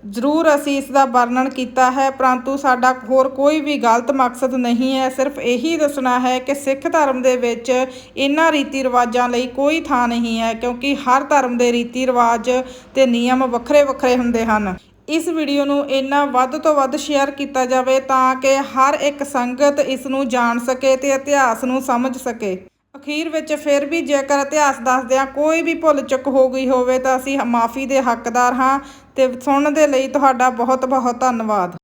ਜ਼ਰੂਰ ਅਸੀਂ ਇਸ ਦਾ ਵਰਣਨ ਕੀਤਾ ਹੈ, ਪਰੰਤੂ ਸਾਡਾ ਹੋਰ ਕੋਈ ਵੀ ਗਲਤ ਮਕਸਦ ਨਹੀਂ ਹੈ। ਸਿਰਫ ਇਹੀ ਦੱਸਣਾ ਹੈ ਕਿ ਸਿੱਖ ਧਰਮ ਦੇ ਵਿੱਚ ਇਹਨਾਂ ਰੀਤੀ ਰਿਵਾਜਾਂ ਲਈ ਕੋਈ ਥਾਂ ਨਹੀਂ ਹੈ, ਕਿਉਂਕਿ ਹਰ ਧਰਮ ਦੇ ਰੀਤੀ ਰਿਵਾਜ ਤੇ ਨਿਯਮ ਵੱਖਰੇ ਵੱਖਰੇ ਹੁੰਦੇ ਹਨ। ਇਸ ਵੀਡੀਓ ਨੂੰ ਇੰਨਾ ਵੱਧ ਤੋਂ ਵੱਧ ਸ਼ੇਅਰ ਕੀਤਾ ਜਾਵੇ ਤਾਂ ਕਿ ਹਰ ਇੱਕ ਸੰਗਤ ਇਸ ਨੂੰ ਜਾਣ ਸਕੇ ਤੇ ਇਤਿਹਾਸ ਨੂੰ ਸਮਝ ਸਕੇ। ਅਖੀਰ ਵਿੱਚ ਫਿਰ ਵੀ ਜੇਕਰ ਇਤਿਹਾਸ ਦੱਸਦਿਆਂ ਕੋਈ ਵੀ ਭੁੱਲ ਚੁੱਕ ਹੋ ਗਈ ਹੋਵੇ ਤਾਂ ਅਸੀਂ ਮਾਫੀ ਦੇ ਹੱਕਦਾਰ ਹਾਂ। ਅਤੇ ਸੁਣਨ ਦੇ ਲਈ ਤੁਹਾਡਾ ਬਹੁਤ ਬਹੁਤ ਧੰਨਵਾਦ।